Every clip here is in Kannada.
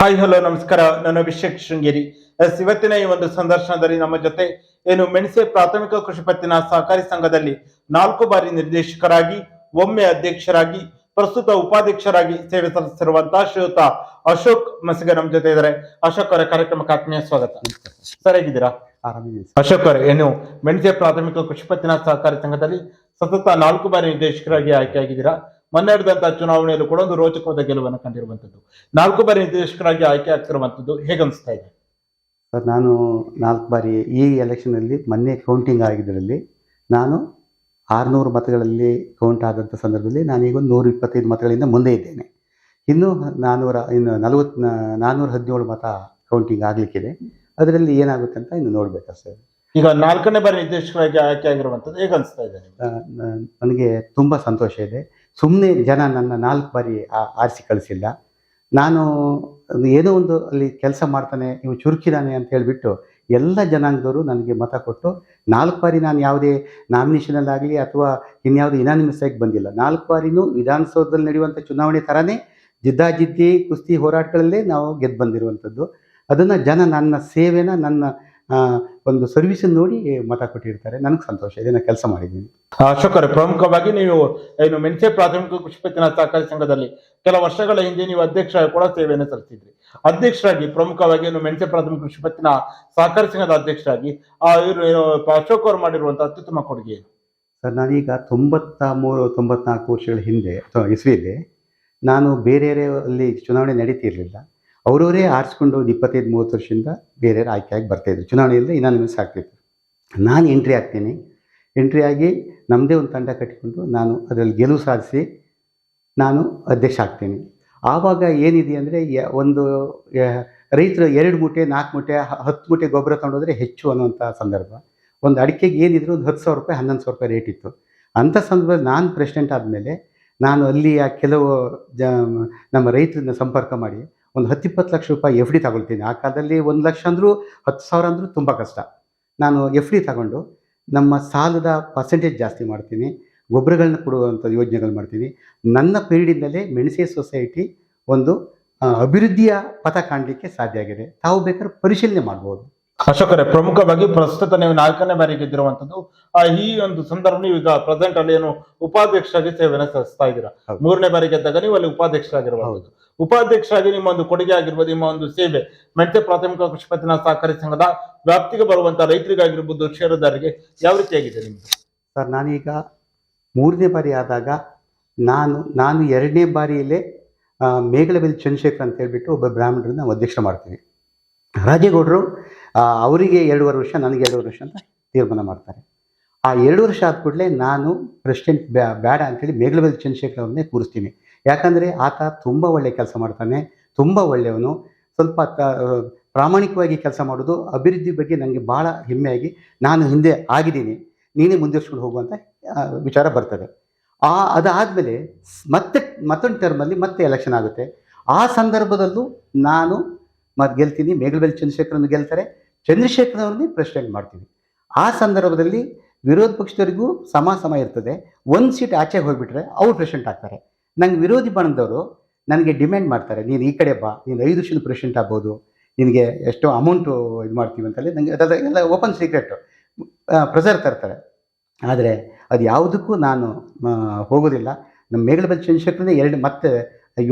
ಹಾಯ್ ಹಲೋ ನಮಸ್ಕಾರ. ನಾನು ಅಭಿಷೇಕ್ ಶೃಂಗೇರಿ. ಎಸ್ ಇವತ್ತಿನ ಈ ಒಂದು ಸಂದರ್ಶನದಲ್ಲಿ ನಮ್ಮ ಜೊತೆ ಏನು ಮೆಣಸೆ ಪ್ರಾಥಮಿಕ ಕೃಷಿ ಪತ್ತಿನ ಸಹಕಾರಿ ಸಂಘದಲ್ಲಿ ನಾಲ್ಕು ಬಾರಿ ನಿರ್ದೇಶಕರಾಗಿ ಒಮ್ಮೆ ಅಧ್ಯಕ್ಷರಾಗಿ ಪ್ರಸ್ತುತ ಉಪಾಧ್ಯಕ್ಷರಾಗಿ ಸೇವೆ ಸಲ್ಲಿಸಿರುವಂತಹ ಶ್ರೀಯುತ ಅಶೋಕ್ ಮಸಿಗೆ ನಮ್ಮ ಜೊತೆ ಇದ್ದಾರೆ. ಅಶೋಕ್ ಅವರ ಕಾರ್ಯಕ್ರಮಕ್ಕೆ ಆತ್ಮೀಯ ಸ್ವಾಗತ. ಸರ್ ಹೇಗಿದ್ದೀರಾ? ಅಶೋಕ್ ಅವರೇ ಏನು ಮೆಣಸೆ ಪ್ರಾಥಮಿಕ ಕೃಷಿ ಪತ್ತಿನ ಸಹಕಾರಿ ಸಂಘದಲ್ಲಿ ಸತತ ನಾಲ್ಕು ಬಾರಿ ನಿರ್ದೇಶಕರಾಗಿ ಆಯ್ಕೆಯಾಗಿದ್ದೀರಾ? ಮೊನ್ನೆ ನಡೆದಂತಹ ಚುನಾವಣೆಯಲ್ಲೂ ಕೂಡ ಒಂದು ರೋಚಕವಾದ ಗೆಲುವನ್ನು ಕಂಡಿರುವಂತದ್ದು. ನಾಲ್ಕು ಬಾರಿ ನಿರ್ದೇಶಕರಾಗಿ ಆಯ್ಕೆ ಆಗ್ತಿರುವಂತದ್ದು ಹೇಗನ್ಸ್ತಾ ಇದೆ? ಸರ್ ನಾನು ನಾಲ್ಕು ಬಾರಿ ಈ ಎಲೆಕ್ಷನಲ್ಲಿ ಮೊನ್ನೆ ಕೌಂಟಿಂಗ್ ಆಗಿದ್ದರಲ್ಲಿ ನಾನು ಆರುನೂರು ಮತಗಳಲ್ಲಿ ಕೌಂಟ್ ಆದಂಥ ಸಂದರ್ಭದಲ್ಲಿ ನಾನೀಗ ಒಂದು ನೂರ ಇಪ್ಪತ್ತೈದು ಮತಗಳಿಂದ ಮುಂದೆ ಇದ್ದೇನೆ. ಇನ್ನು ನಾನ್ನೂರ ಇನ್ನು ನಲವತ್ತು ನಾನ್ನೂರ ಹದಿನೇಳು ಮತ ಕೌಂಟಿಂಗ್ ಆಗಲಿಕ್ಕಿದೆ. ಅದರಲ್ಲಿ ಏನಾಗುತ್ತೆ ಅಂತ ಇನ್ನು ನೋಡ್ಬೇಕಾ ಸರ್? ಈಗ ನಾಲ್ಕನೇ ಬಾರಿ ನಿರ್ದೇಶಕರಾಗಿ ಆಯ್ಕೆ ಆಗಿರುವಂತದ್ದು ಅನಿಸ್ತಾ ಇದೆ? ನನಗೆ ತುಂಬ ಸಂತೋಷ ಇದೆ. ಸುಮ್ಮನೆ ಜನ ನನ್ನ ನಾಲ್ಕು ಬಾರಿ ಆರಿಸಿ ಕಳಿಸಿಲ್ಲ. ನಾನು ಏನೋ ಒಂದು ಅಲ್ಲಿ ಕೆಲಸ ಮಾಡ್ತಾನೆ ಇವು ಚುರುಕಿದಾನೆ ಅಂತ ಹೇಳಿಬಿಟ್ಟು ಎಲ್ಲ ಜನಾಂಗದವರು ನನಗೆ ಮತ ಕೊಟ್ಟು ನಾಲ್ಕು ಬಾರಿ ನಾನು ಯಾವುದೇ ನಾಮಿನೇಷನಲ್ಲಾಗಲಿ ಅಥವಾ ಇನ್ಯಾವುದೇ ಇನಾನಿಮಸ್ ಆಗಿ ಬಂದಿಲ್ಲ. ನಾಲ್ಕು ಬಾರಿನೂ ವಿಧಾನಸೌಧದಲ್ಲಿ ನಡೆಯುವಂಥ ಚುನಾವಣೆ ಥರನೇ ಜಿದ್ದಾಜಿದ್ದಿ ಕುಸ್ತಿ ಹೋರಾಟಗಳಲ್ಲೇ ನಾವು ಗೆದ್ದು ಬಂದಿರುವಂಥದ್ದು. ಅದನ್ನು ಜನ ನನ್ನ ಸೇವೆನ ನನ್ನ ಒಂದು ಸರ್ವಿಸ್ ನೋಡಿ ಮತ ಕೊಟ್ಟಿರ್ತಾರೆ. ನನಗೆ ಸಂತೋಷ ಇದೆ ನಾನು ಕೆಲಸ ಮಾಡಿದ್ದೀನಿ. ಅಶೋಕರು ಪ್ರಮುಖವಾಗಿ ನೀವು ಏನು ಮೆಣಸೆ ಪ್ರಾಥಮಿಕ ಕೃಷಿ ಪತ್ತಿನ ಸಹಕಾರಿ ಸಂಘದಲ್ಲಿ ಕೆಲ ವರ್ಷಗಳ ಹಿಂದೆ ನೀವು ಅಧ್ಯಕ್ಷ ಕೂಡ ಸೇವೆಯನ್ನು ಸಲ್ಲಿಸಿದ್ರಿ. ಅಧ್ಯಕ್ಷರಾಗಿ ಪ್ರಮುಖವಾಗಿ ಏನು ಮೆಣಸೆ ಪ್ರಾಥಮಿಕ ಕೃಷಿ ಪತ್ತಿನ ಸಹಕಾರಿ ಸಂಘದ ಅಧ್ಯಕ್ಷರಾಗಿ ಆ ಇವರು ಏನು ಅಶೋಕ್ ಅವರು ಮಾಡಿರುವಂತಹ ಅತ್ಯುತ್ತಮ ಕೊಡುಗೆ ಏನು? ಸರ್ ನಾನೀಗ ತೊಂಬತ್ತ ಮೂರು ತೊಂಬತ್ನಾಲ್ಕು ವರ್ಷಗಳ ಹಿಂದೆ ಅಥವಾ ಇಸ್ವಿಯಲ್ಲಿ ನಾನು ಬೇರೆ ಅಲ್ಲಿ ಚುನಾವಣೆ ನಡೀತಿರ್ಲಿಲ್ಲ. ಅವರವರೇ ಆರಿಸ್ಕೊಂಡು ಒಂದು ಇಪ್ಪತ್ತೈದು, ಮೂವತ್ತು ವರ್ಷದಿಂದ ಬೇರೆ ಆಯ್ಕೆಯಾಗಿ ಬರ್ತಾಯಿದ್ರು ಚುನಾವಣೆಯಲ್ಲಿ ಇನಾನಿಮಸ್ ಆಗ್ತಿತ್ತು ನಾನು ಎಂಟ್ರಿ ಆಗ್ತೀನಿ. ಎಂಟ್ರಿ ಆಗಿ ನಮ್ಮದೇ ಒಂದು ತಂಡ ಕಟ್ಟಿಕೊಂಡು ನಾನು ಅದರಲ್ಲಿ ಗೆಲುವು ಸಾಧಿಸಿ ನಾನು ಅಧ್ಯಕ್ಷ ಆಗ್ತೀನಿ. ಆವಾಗ ಏನಿದೆ ಅಂದರೆ ಒಂದು ರೈತರು ಎರಡು ಮೂಟೆ, ನಾಲ್ಕು ಮೂಟೆ ಹತ್ತು ಮೂಟೆ ಗೊಬ್ಬರ ತಗೊಂಡೋದ್ರೆ ಹೆಚ್ಚು ಅನ್ನುವಂಥ ಸಂದರ್ಭ. ಒಂದು ಅಡಿಕೆಗೆ ಏನಿದ್ರು ಒಂದು ಹತ್ತು ಸಾವಿರ ರೂಪಾಯಿ, ಹನ್ನೊಂದು ಸಾವಿರ ರೂಪಾಯಿ ರೇಟ್ ಇತ್ತು. ಅಂಥ ಸಂದರ್ಭದಲ್ಲಿ ನಾನು ಪ್ರೆಸಿಡೆಂಟ್ ಆದಮೇಲೆ ನಾನು ಅಲ್ಲಿಯ ಕೆಲವು ಜ, ನಮ್ಮ ರೈತರನ್ನ ಸಂಪರ್ಕ ಮಾಡಿ ಒಂದು ಹತ್ತಿಪ್ಪತ್ತು ಲಕ್ಷ ರೂಪಾಯಿ ಎಫ್ ಡಿ ತಗೊಳ್ತೀನಿ. ಆ ಕಾಲದಲ್ಲಿ ಒಂದು ಲಕ್ಷ ಅಂದರೂ, ಹತ್ತು ಸಾವಿರ ಅಂದರೂ ತುಂಬ ಕಷ್ಟ. ನಾನು ಎಫ್ ಡಿ ತಗೊಂಡು ನಮ್ಮ ಸಾಲದ ಪರ್ಸೆಂಟೇಜ್ ಜಾಸ್ತಿ ಮಾಡ್ತೀನಿ. ಗೊಬ್ಬರಗಳನ್ನ ಕೊಡುವಂಥ ಯೋಜನೆಗಳು ಮಾಡ್ತೀನಿ. ನನ್ನ ಪೀರಿಯಡಿಂದಲೇ ಮೆಣಸೆ ಸೊಸೈಟಿ ಒಂದು ಅಭಿವೃದ್ಧಿಯ ಪಥ ಕಾಣಲಿಕ್ಕೆ ಸಾಧ್ಯ ಆಗಿದೆ. ತಾವು ಬೇಕಾದ್ರೆ ಪರಿಶೀಲನೆ ಮಾಡ್ಬೋದು. ಅಶೋಕ್ ಅವರೇ ಪ್ರಮುಖವಾಗಿ ಪ್ರಸ್ತುತ ನೀವು ನಾಲ್ಕನೇ ಬಾರಿ ಗೆದ್ದಿರುವಂತದ್ದು ಆ ಈ ಒಂದು ಸಂದರ್ಭ ನೀವು ಈಗ ಪ್ರೆಸೆಂಟ್ ಅಲ್ಲಿ ಏನು ಉಪಾಧ್ಯಕ್ಷರಾಗಿ ಸೇವೆಯನ್ನು ಸಲ್ಲಿಸ್ತಾ ಇದ್ದೀರಾ? ಮೂರನೇ ಬಾರಿ ಗೆದ್ದಾಗ ನೀವು ಅಲ್ಲಿ ಉಪಾಧ್ಯಕ್ಷರಾಗಿರಬಹುದು ಉಪಾಧ್ಯಕ್ಷರಾಗಿ ನಿಮ್ಮ ಒಂದು ಕೊಡುಗೆ ಆಗಿರ್ಬೋದು ನಿಮ್ಮ ಒಂದು ಸೇವೆ ಮೆಂಟೆ ಪ್ರಾಥಮಿಕ ಕೃಷಿ ಪತ್ತಿನ ಸಹಕಾರಿ ಸಂಘದ ವ್ಯಾಪ್ತಿಗೆ ಬರುವಂತಹ ರೈತರಿಗಾಗಿರ್ಬೋದು ಷೇರುದಾರರಿಗೆ ಯಾವ ರೀತಿಯಾಗಿದೆ ನಿಮ್ದು? ಸರ್ ನಾನೀಗ ಮೂರನೇ ಬಾರಿ ಆದಾಗ ನಾನು ನಾನು ಎರಡನೇ ಬಾರಿಯಲ್ಲೇ ಮೇಘಲಬೆಲ್ ಚಂದ್ರಶೇಖರ್ ಅಂತ ಹೇಳ್ಬಿಟ್ಟು ಒಬ್ಬ ಬ್ರಾಹ್ಮಣರನ್ನ ನಾವು ಅಧ್ಯಕ್ಷ ಮಾಡ್ತೀವಿ. ರಾಜೇಗೌಡರು ಅವರಿಗೆ ಎರಡೂವರೆ ವರ್ಷ, ನನಗೆ ಎರಡೂವರೆ ವರ್ಷ ಅಂತ ತೀರ್ಮಾನ ಮಾಡ್ತಾರೆ. ಆ ಎರಡು ವರ್ಷ ಆದ ಕೂಡಲೇ ನಾನು ಪ್ರೆಸಿಡೆಂಟ್ ಬೇಡ ಅಂತೇಳಿ ಮೇಘಲಬಲ್ ಚಂದ್ರಶೇಖರ್ ಅವ್ರನ್ನೇ ಕೂರಿಸ್ತೀನಿ. ಯಾಕಂದರೆ ಆತ ತುಂಬ ಒಳ್ಳೆಯ ಕೆಲಸ ಮಾಡ್ತಾನೆ, ತುಂಬ ಒಳ್ಳೆಯವನು. ಸ್ವಲ್ಪ ಪ್ರಾಮಾಣಿಕವಾಗಿ ಕೆಲಸ ಮಾಡೋದು, ಅಭಿವೃದ್ಧಿ ಬಗ್ಗೆ ನನಗೆ ಭಾಳ ಹೆಮ್ಮೆಯಾಗಿ ನಾನು ಹಿಂದೆ ಆಗಿದ್ದೀನಿ, ನೀನೇ ಮುಂದುವರ್ಸ್ಕೊಂಡು ಹೋಗುವಂಥ ವಿಚಾರ ಬರ್ತದೆ. ಆ, ಅದಾದಮೇಲೆ ಮತ್ತೆ, ಮತ್ತೊಂದು ಟರ್ಮಲ್ಲಿ ಮತ್ತೆ ಎಲೆಕ್ಷನ್ ಆಗುತ್ತೆ. ಆ ಸಂದರ್ಭದಲ್ಲೂ ನಾನು ಮತ್ತು ಗೆಲ್ತೀನಿ ಮೇಘಲಬಲ್ ಚಂದ್ರಶೇಖರನ್ನು ಗೆಲ್ತಾರೆ. ಚಂದ್ರಶೇಖರ್ ಅವ್ರನ್ನೇ ಪ್ರೆಸಿಡೆಂಟ್ ಮಾಡ್ತೀವಿ. ಆ ಸಂದರ್ಭದಲ್ಲಿ ವಿರೋಧ ಪಕ್ಷದವರಿಗೂ ಸಮ ಸಮ ಇರ್ತದೆ. ಒಂದು ಸೀಟ್ ಆಚೆ ಹೋಗಿಬಿಟ್ರೆ ಅವ್ರು ಪ್ರೆಸಿಡೆಂಟ್ ಆಗ್ತಾರೆ. ನಂಗೆ ವಿರೋಧಿ ಬಣದವರು ನನಗೆ ಡಿಮ್ಯಾಂಡ್ ಮಾಡ್ತಾರೆ. ನೀನು ಈ ಕಡೆ ಬಾ, ನೀನು ಐದು ವರ್ಷದ ಪ್ರೆಸಿಡೆಂಟ್ ಆಗ್ಬೋದು. ನಿನಗೆ ಎಷ್ಟೋ ಅಮೌಂಟು ಇದು ಮಾಡ್ತೀವಿ ಅಂತಲ್ಲಿ ನನಗೆ ಅದೆಲ್ಲ ಎಲ್ಲ ಓಪನ್ ಸೀಕ್ರೆಟು ಪ್ರೆಸರ್ ತರ್ತಾರೆ. ಆದರೆ ಅದು ಯಾವುದಕ್ಕೂ ನಾನು ಹೋಗೋದಿಲ್ಲ. ನಮ್ಮ ಮೇಘಲಬಲ್ ಚಂದ್ರಶೇಖರನೇ ಎರಡು ಮತ್ತೆ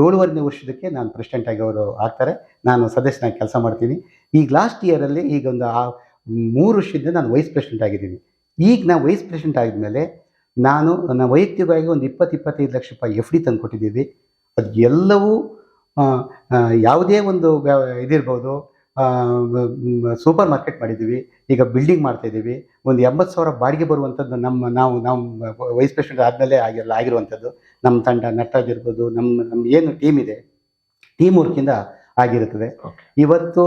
ಏಳುವರೆನೇ ವರ್ಷದಕ್ಕೆ ನಾನು ಪ್ರೆಸಿಡೆಂಟ್ ಆಗಿ ಅವರು ಆಗ್ತಾರೆ. ನಾನು ಸದಸ್ಯನಾಗಿ ಕೆಲಸ ಮಾಡ್ತೀನಿ. ಈಗ ಲಾಸ್ಟ್ ಇಯರಲ್ಲಿ ಈಗ ಒಂದು ಆ ಮೂರು ವರ್ಷದಿಂದ ನಾನು ವೈಸ್ ಪ್ರೆಸಿಡೆಂಟ್ ಆಗಿದ್ದೀನಿ. ಈಗ ನಾನು ವೈಸ್ ಪ್ರೆಸಿಡೆಂಟ್ ಆಗಿದ್ಮೇಲೆ ನಾನು ನನ್ನ ವೈಯಕ್ತಿಕವಾಗಿ ಒಂದು ಇಪ್ಪತ್ತು, ಇಪ್ಪತ್ತೈದು ಲಕ್ಷ ರೂಪಾಯಿ ಎಫ್ ಡಿ ತಂದು ಕೊಟ್ಟಿದ್ದೀವಿ. ಅದು ಎಲ್ಲವೂ ಯಾವುದೇ ಒಂದು ಇದಿರ್ಬೋದು ಸೂಪರ್ ಮಾರ್ಕೆಟ್ ಮಾಡಿದ್ದೀವಿ. ಈಗ ಬಿಲ್ಡಿಂಗ್ ಮಾಡ್ತಾಯಿದ್ದೀವಿ ಒಂದು ಎಂಬತ್ತು ಸಾವಿರ ಬಾಡಿಗೆ ಬರುವಂಥದ್ದು ನಮ್ಮ, ನಾವು ನಾವು ವೈಸ್ ಪ್ರೆಸಿಡೆಂಟ್ ಆದಮೇಲೆ ಆಗಿರಲ್ಲ, ಆಗಿರುವಂಥದ್ದು. ನಮ್ಮ ತಂಡ ನಟರಾಜ್ ಇರ್ಬೋದು ನಮ್ಮ ನಮ್ಮ ಏನು ಟೀಮ್ ಇದೆ ಟೀಮ್ ವರ್ಕಿಂದ ಆಗಿರುತ್ತದೆ. ಇವತ್ತು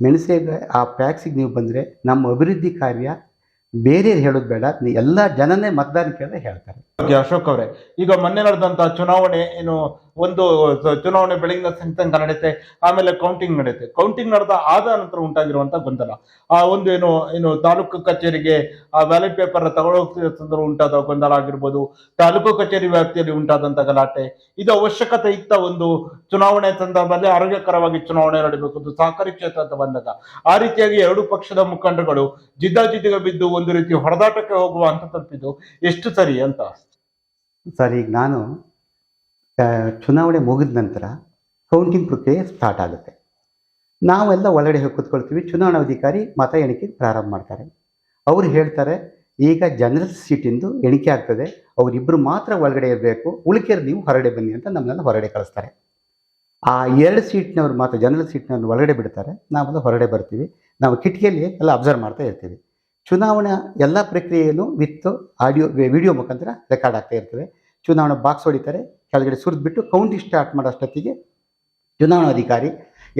ಮೆಣಸೆ ಆ ಪ್ಯಾಕ್ಸಿಗೆ ನೀವು ಬಂದರೆ ನಮ್ಮ ಅಭಿವೃದ್ಧಿ ಕಾರ್ಯ ಬೇರೆ ಹೇಳೋದು ಬೇಡ. ಎಲ್ಲ ಜನನೇ ಮತದಾನ ಕೇಳಿದ್ರೆ ಹೇಳ್ತಾರೆ. ಅಶೋಕ್ ಅವರೇ, ಈಗ ಮೊನ್ನೆ ನಡೆದಂತ ಚುನಾವಣೆ, ಏನು ಒಂದು ಚುನಾವಣೆ ಬೆಳಗಿನ ಸಂತಂಕ ನಡೆಯುತ್ತೆ, ಆಮೇಲೆ ಕೌಂಟಿಂಗ್ ನಡೆಯುತ್ತೆ. ಕೌಂಟಿಂಗ್ ನಡೆದ ಆದ ನಂತರ ಉಂಟಾಗಿರುವಂತಹ ಗೊಂದಲ. ಆ ಒಂದು ಏನು ಏನು ತಾಲೂಕು ಕಚೇರಿಗೆ ಆ ವ್ಯಾಲೆಟ್ ಪೇಪರ್ ತಗೊಳ್ಳೋಗ್ತಿರೋ ಸಂದರ್ಭ ಉಂಟಾದ ಗೊಂದಲ ಆಗಿರ್ಬೋದು, ತಾಲೂಕು ಕಚೇರಿ ವ್ಯಾಪ್ತಿಯಲ್ಲಿ ಉಂಟಾದಂತ ಗಲಾಟೆ. ಇದು ಅವಶ್ಯಕತೆ ಇತ್ತ ಒಂದು ಚುನಾವಣೆ ಸಂದರ್ಭದಲ್ಲಿ ಆರೋಗ್ಯಕರವಾಗಿ ಚುನಾವಣೆ ನಡೀಬೇಕು ಸಹಕಾರಿ ಕ್ಷೇತ್ರ ಅಂತ ಬಂದಾಗ. ಆ ರೀತಿಯಾಗಿ ಎರಡು ಪಕ್ಷದ ಮುಖಂಡಗಳು ಜಿದ್ದಾಜಿದ್ದಿಗೆ ಬಿದ್ದು ಒಂದು ರೀತಿ ಹೊಡೆದಾಟಕ್ಕೆ ಹೋಗುವ ಅಂತ ತಲುಪಿದ್ದು ಎಷ್ಟು ಸರಿ ಅಂತ? ಸರ್, ಈಗ ನಾನು ಚುನಾವಣೆ ಮುಗಿದ ನಂತರ ಕೌಂಟಿಂಗ್ ಪ್ರಕ್ರಿಯೆ ಸ್ಟಾರ್ಟ್ ಆಗುತ್ತೆ. ನಾವೆಲ್ಲ ಒಳಗಡೆ ಹೋಗಿ ಕೂತ್ಕೊಳ್ತೀವಿ. ಚುನಾವಣಾಧಿಕಾರಿ ಮತ ಎಣಿಕೆ ಪ್ರಾರಂಭ ಮಾಡ್ತಾರೆ. ಅವರು ಹೇಳ್ತಾರೆ, ಈಗ ಜನರಲ್ ಸೀಟಿಂದು ಎಣಿಕೆ ಆಗ್ತದೆ. ಅವರಿಬ್ಬರು ಮಾತ್ರ ಒಳಗಡೆ ಇರಬೇಕು. ಉಳಿಕೆಯರು ನೀವು ಹೊರಗಡೆ ಬನ್ನಿ ಅಂತ ನಮ್ಮನ್ನೆಲ್ಲ ಹೊರಗಡೆ ಕಳಿಸ್ತಾರೆ. ಆ ಎರಡು ಸೀಟ್ನವ್ರು ಮಾತ್ರ ಜನರಲ್ ಸೀಟ್ನವ್ರು ಒಳಗಡೆ ಬಿಡ್ತಾರೆ. ನಾವೆಲ್ಲ ಹೊರಗಡೆ ಬರ್ತೀವಿ. ನಾವು ಕಿಟಕಿಯಲ್ಲಿ ಎಲ್ಲ ಅಬ್ಸರ್ವ್ ಮಾಡ್ತಾ ಇರ್ತೀವಿ. ಚುನಾವಣಾ ಎಲ್ಲ ಪ್ರಕ್ರಿಯೆಯನ್ನು ವಿತ್ ಆಡಿಯೋ, ವಿಡಿಯೋ ಮುಖಾಂತರ ರೆಕಾರ್ಡ್ ಆಗ್ತಾ ಇರ್ತವೆ ಚುನಾವಣಾ ಬಾಕ್ಸ್ ಹೊಡಿತಾರೆ. ಕೆಳಗಡೆ ಸುರಿದ್ಬಿಟ್ಟು ಕೌಂಟಿಂಗ್ ಸ್ಟಾರ್ಟ್ ಮಾಡೋ ಅಷ್ಟೊತ್ತಿಗೆ ಚುನಾವಣಾಧಿಕಾರಿ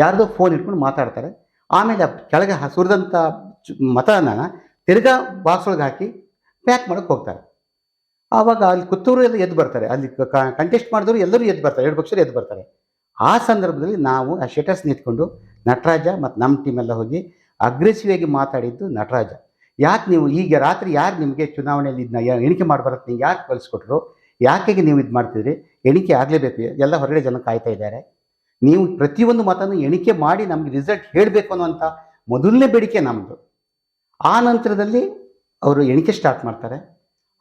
ಯಾರ್ದೋ ಫೋನ್ ಇಟ್ಕೊಂಡು ಮಾತಾಡ್ತಾರೆ. ಆಮೇಲೆ ಕೆಳಗೆ ಸುರಿದಂಥ ಚು ಮತನ ತಿರ್ಗಾ ಬಾಕ್ಸ್ ಒಳಗೆ ಹಾಕಿ ಪ್ಯಾಕ್ ಮಾಡೋಕ್ಕೆ ಹೋಗ್ತಾರೆ. ಆವಾಗ ಅಲ್ಲಿ ಕುತ್ತೂರು ಎಲ್ಲ ಎದ್ದು ಬರ್ತಾರೆ. ಅಲ್ಲಿ ಕಂಟೆಸ್ಟ್ ಮಾಡಿದವರು ಎಲ್ಲರೂ ಎದ್ದು ಬರ್ತಾರೆ. ಎರಡು ಪಕ್ಷರು ಎದ್ದು ಬರ್ತಾರೆ. ಆ ಸಂದರ್ಭದಲ್ಲಿ ನಾವು ಆ ಶೆಟರ್ಸ್ ನಿಂತ್ಕೊಂಡು ನಟರಾಜ ಮತ್ತು ನಮ್ಮ ಟೀಮೆಲ್ಲ ಹೋಗಿ ಅಗ್ರೆಸಿವ್ ಆಗಿ ಮಾತಾಡಿದ್ದು ನಟರಾಜ. ಯಾಕೆ ನೀವು ಈಗ ರಾತ್ರಿ ಯಾರು ನಿಮಗೆ ಚುನಾವಣೆಯಲ್ಲಿ ಇದನ್ನ ಎಣಿಕೆ ಮಾಡಬಾರದು ನೀವು ಯಾಕೆ ಕಳಿಸ್ಕೊಟ್ರು ಯಾಕೆಗೆ ನೀವು ಇದು ಮಾಡ್ತಿದ್ರಿ? ಎಣಿಕೆ ಆಗಲೇಬೇಕು. ಎಲ್ಲ ಹೊರಗಡೆ ಜನ ಕಾಯ್ತಾ ಇದ್ದಾರೆ. ನೀವು ಪ್ರತಿಯೊಂದು ಮತನೂ ಎಣಿಕೆ ಮಾಡಿ ನಮಗೆ ರಿಸಲ್ಟ್ ಹೇಳಬೇಕು ಅನ್ನುವಂಥ ಮೊದಲನೇ ಬೇಡಿಕೆ ನಮ್ಮದು ಆ ನಂತರದಲ್ಲಿ ಅವರು ಎಣಿಕೆ ಸ್ಟಾರ್ಟ್ ಮಾಡ್ತಾರೆ.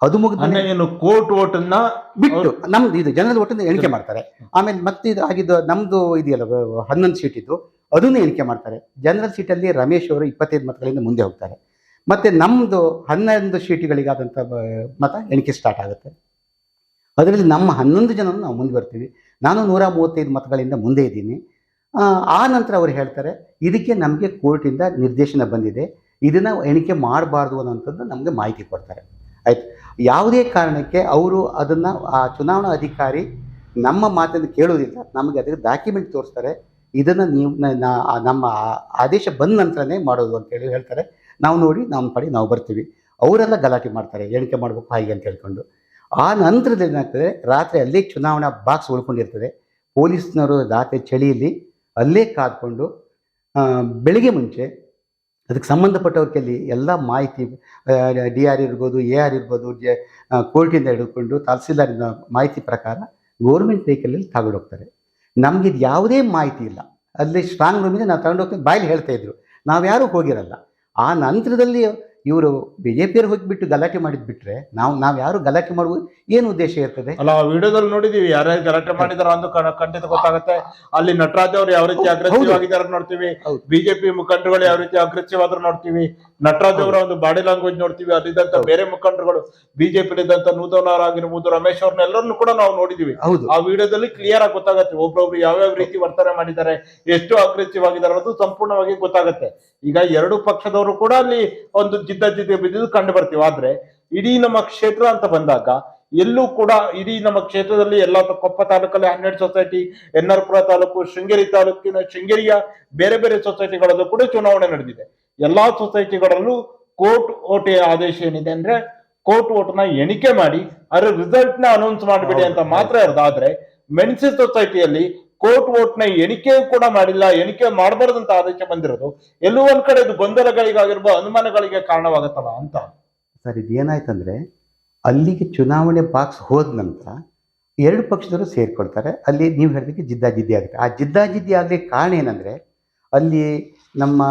ಅದು ಮುಗಿದ ಏನು ಕೋರ್ಟ್ ಓಟನ್ನ ಬಿಟ್ಟು ನಮ್ದು ಇದು ಜನರಲ್ ಓಟನ್ನ ಎಣಿಕೆ ಮಾಡ್ತಾರೆ. ಆಮೇಲೆ ಮತ್ತೆ ಇದು ಆಗಿದ್ದು ನಮ್ದು ಇದೆಯಲ್ಲ ಹನ್ನೊಂದು ಸೀಟ್ ಇದ್ದು ಅದನ್ನು ಎಣಿಕೆ ಮಾಡ್ತಾರೆ. ಜನರಲ್ ಸೀಟಲ್ಲಿ ರಮೇಶ್ ಅವರು ಇಪ್ಪತ್ತೈದು ಮತಗಳಿಂದ ಮುಂದೆ ಹೋಗ್ತಾರೆ. ಮತ್ತೆ ನಮ್ಮದು ಹನ್ನೊಂದು ಸೀಟುಗಳಿಗಾದಂಥ ಮತ ಎಣಿಕೆ ಸ್ಟಾರ್ಟ್ ಆಗುತ್ತೆ. ಅದರಲ್ಲಿ ನಮ್ಮ ಹನ್ನೊಂದು ಜನ ನಾವು ಮುಂದೆ ಬರ್ತೀವಿ. ನಾನು ನೂರ ಮೂವತ್ತೈದು ಮತಗಳಿಂದ ಮುಂದೆ ಇದ್ದೀನಿ. ಆ, ನಂತರ ಅವರು ಹೇಳ್ತಾರೆ ಇದಕ್ಕೆ ನಮಗೆ ಕೋರ್ಟಿಂದ ನಿರ್ದೇಶನ ಬಂದಿದೆ. ಇದನ್ನು ಎಣಿಕೆ ಮಾಡಬಾರ್ದು ಅನ್ನೋಂಥದ್ದು ನಮಗೆ ಮಾಹಿತಿ ಕೊಡ್ತಾರೆ. ಆಯ್ತು. ಯಾವುದೇ ಕಾರಣಕ್ಕೆ ಅವರು ಅದನ್ನು ಆ ಚುನಾವಣಾ ಅಧಿಕಾರಿ ನಮ್ಮ ಮಾತನ್ನು ಕೇಳೋದಿಲ್ಲ. ನಮಗೆ ಅದಕ್ಕೆ ಡಾಕ್ಯುಮೆಂಟ್ ತೋರಿಸ್ತಾರೆ. ಇದನ್ನು ನೀವು ನಮ್ಮ ಆದೇಶ ಬಂದ ನಂತರನೇ ಮಾಡೋದು ಅಂತೇಳಿ ಹೇಳ್ತಾರೆ. ನಾವು ನೋಡಿ ನಮ್ಮ ಪಡಿ, ನಾವು ಬರ್ತೀವಿ. ಅವರೆಲ್ಲ ಗಲಾಟೆ ಮಾಡ್ತಾರೆ, ಎಣಿಕೆ ಮಾಡಬೇಕು, ಹಾಗೆ ಅಂತ ಹೇಳ್ಕೊಂಡು. ಆ ನಂತರದಲ್ಲಿ ಏನಾಗ್ತದೆ, ರಾತ್ರಿ ಅಲ್ಲೇ ಚುನಾವಣಾ ಬಾಕ್ಸ್ ಉಳ್ಕೊಂಡಿರ್ತದೆ. ಪೊಲೀಸ್ನವರು ರಾತ್ರಿ ಚಳಿಯಲ್ಲಿ ಅಲ್ಲೇ ಕಾದ್ಕೊಂಡು ಬೆಳಿಗ್ಗೆ ಮುಂಚೆ ಅದಕ್ಕೆ ಸಂಬಂಧಪಟ್ಟವ್ರ ಕೈಲಿ ಎಲ್ಲ ಮಾಹಿತಿ ಡಿ ಆರ್ ಇರ್ಬೋದು, ಎ ಆರ್ ಇರ್ಬೋದು, ಜೆ ಕೋರ್ಟಿಂದ ಹಿಡ್ಕೊಂಡು ತಹಸೀಲ್ದಾರಿಂದ ಮಾಹಿತಿ ಪ್ರಕಾರ ಗೌರ್ಮೆಂಟ್ ವೆಹಿಕಲಲ್ಲಿ ತಗೊಂಡೋಗ್ತಾರೆ ಹೋಗ್ತಾರೆ. ನಮ್ಗೆ ಇದು ಯಾವುದೇ ಮಾಹಿತಿ ಇಲ್ಲ. ಅಲ್ಲಿ ಸ್ಟ್ರಾಂಗ್ ರೂಮಿಂದ ನಾವು ತಗೊಂಡು ಹೋಗ್ತೀವಿ ಬಾಯಲ್ಲಿ ಹೇಳ್ತಾಯಿದ್ರು ನಾವು ಯಾರೂ ಹೋಗಿರಲ್ಲ. ಆ ನಂತರದಲ್ಲಿ ಇವರು ಬಿ ಜೆ ಪಿಯವ್ರು ಹೋಗಿಬಿಟ್ಟು ಗಲಾಟೆ ಮಾಡಿದ್ ಬಿಟ್ರೆ ನಾವು ನಾವು ಯಾರು ಗಲಾಟೆ ಮಾಡುವುದು? ಏನು ಉದ್ದೇಶ ಇರ್ತದೆ? ಅಲ್ಲ ಆ ವಿಡಿಯೋದಲ್ಲಿ ನೋಡಿದೀವಿ ಯಾರ್ಯಾರು ಗಲಾಟೆ ಮಾಡಿದಾರ ಅಂತ ಖಂಡಿತ ಗೊತ್ತಾಗುತ್ತೆ. ಅಲ್ಲಿ ನಟರಾಜ್ ಅವರು ಯಾವ ರೀತಿ ಅಗ್ರೆಸಿವ್. ಆಗಿದ್ದಾರೆ ನೋಡ್ತೀವಿ. ಬಿಜೆಪಿ ಮುಖಂಡರುಗಳು ಯಾವ ರೀತಿ ಅಗ್ರೆಸಿವ್ ಆದ್ರೂ ನೋಡ್ತೀವಿ. ನಟರಾಜ್ ಅವರ ಒಂದು ಬಾಡಿ ಲ್ಯಾಂಗ್ವೇಜ್ ನೋಡ್ತೀವಿ. ಅಲ್ಲಿದ್ದಂತ ಬೇರೆ ಮುಖಂಡರುಗಳು ಬಿಜೆಪಿ ಇದ್ದಂತ ನೂತನ್ ಆಗಿರ್ಬೋದು ರಮೇಶ್ ಅವ್ರನ್ನ ಎಲ್ಲರನ್ನು ಕೂಡ ನಾವು ನೋಡಿದೀವಿ. ಹೌದು. ಆ ವಿಡಿಯೋದಲ್ಲಿ ಕ್ಲಿಯರ್ ಆಗಿ ಗೊತ್ತಾಗುತ್ತೆ. ಒಬ್ಬೊಬ್ರು ಯಾವ್ಯಾವ ರೀತಿ ವರ್ತನೆ ಮಾಡಿದ್ದಾರೆ ಎಷ್ಟು ಅಗ್ರೆಸಿವ್ ಆಗಿದ್ದಾರೆ ಅನ್ನೋದು ಸಂಪೂರ್ಣವಾಗಿ ಗೊತ್ತಾಗುತ್ತೆ. ಈಗ ಎರಡು ಪಕ್ಷದವರು ಕೂಡ ಅಲ್ಲಿ ಒಂದು ಜಿದ್ದ ಬಿದ್ದಿದ್ದು ಕಂಡು ಬರ್ತೀವಿ. ಆದ್ರೆ ಇಡೀ ನಮ್ಮ ಕ್ಷೇತ್ರ ಅಂತ ಬಂದಾಗ ಎಲ್ಲೂ ಕೂಡ ಇಡೀ ನಮ್ಮ ಕ್ಷೇತ್ರದಲ್ಲಿ ಎಲ್ಲ ಕೊಪ್ಪ ತಾಲೂಕಲ್ಲಿ ಹನ್ನೆರಡು ಸೊಸೈಟಿ ಎನ್ ಆರ್ ಪುರ ತಾಲೂಕು ಶೃಂಗೇರಿ ತಾಲೂಕಿನ ಶೃಂಗೇರಿಯ ಬೇರೆ ಬೇರೆ ಸೊಸೈಟಿಗಳಲ್ಲೂ ಕೂಡ ಚುನಾವಣೆ ನಡೆದಿದೆ. ಎಲ್ಲಾ ಸೊಸೈಟಿಗಳಲ್ಲೂ ಕೋರ್ಟ್ ಓಟೆ ಆದೇಶ ಏನಿದೆ ಅಂದ್ರೆ ಕೋರ್ಟ್ ಓಟ್ನ ಎಣಿಕೆ ಮಾಡಿ ಅದರ ರಿಸಲ್ಟ್ನ ಅನೌನ್ಸ್ ಮಾಡಿಬಿಡಿ ಅಂತ ಮಾತ್ರ ಇರೋದಾದ್ರೆ ಆದ್ರೆ ಸೊಸೈಟಿಯಲ್ಲಿ ಕೋರ್ಟ್ ವೋಟ್ನ ಎಣಿಕೆ ಕೂಡ ಮಾಡಿಲ್ಲ, ಎಣಿಕೆ ಮಾಡಬಾರ್ದಂತ ಆದೇಶ ಬಂದಿರೋದು. ಎಲ್ಲೋ ಒಂದ್ ಕಡೆ ಇದು ಗೊಂದಲಗಳಿಗಾಗಿರುವ ಅನುಮಾನಗಳಿಗೆ ಕಾರಣವಾಗುತ್ತಲ್ಲ ಅಂತ. ಸರ್, ಇದೇನಾಯ್ತಂದ್ರೆ ಅಲ್ಲಿಗೆ ಚುನಾವಣೆ ಬಾಕ್ಸ್ ಹೋದ ನಂತರ ಎರಡು ಪಕ್ಷದವರು ಸೇರ್ಕೊಳ್ತಾರೆ. ಅಲ್ಲಿ ನೀವು ಹೇಳಿದಕ್ಕೆ ಜಿದ್ದಾಜಿದ್ದಿ ಆಗುತ್ತೆ. ಆ ಜಿದ್ದಾಜಿದ್ದಿ ಆಗಲಿಕ್ಕೆ ಕಾರಣ ಏನಂದರೆ ಅಲ್ಲಿ ನಮ್ಮ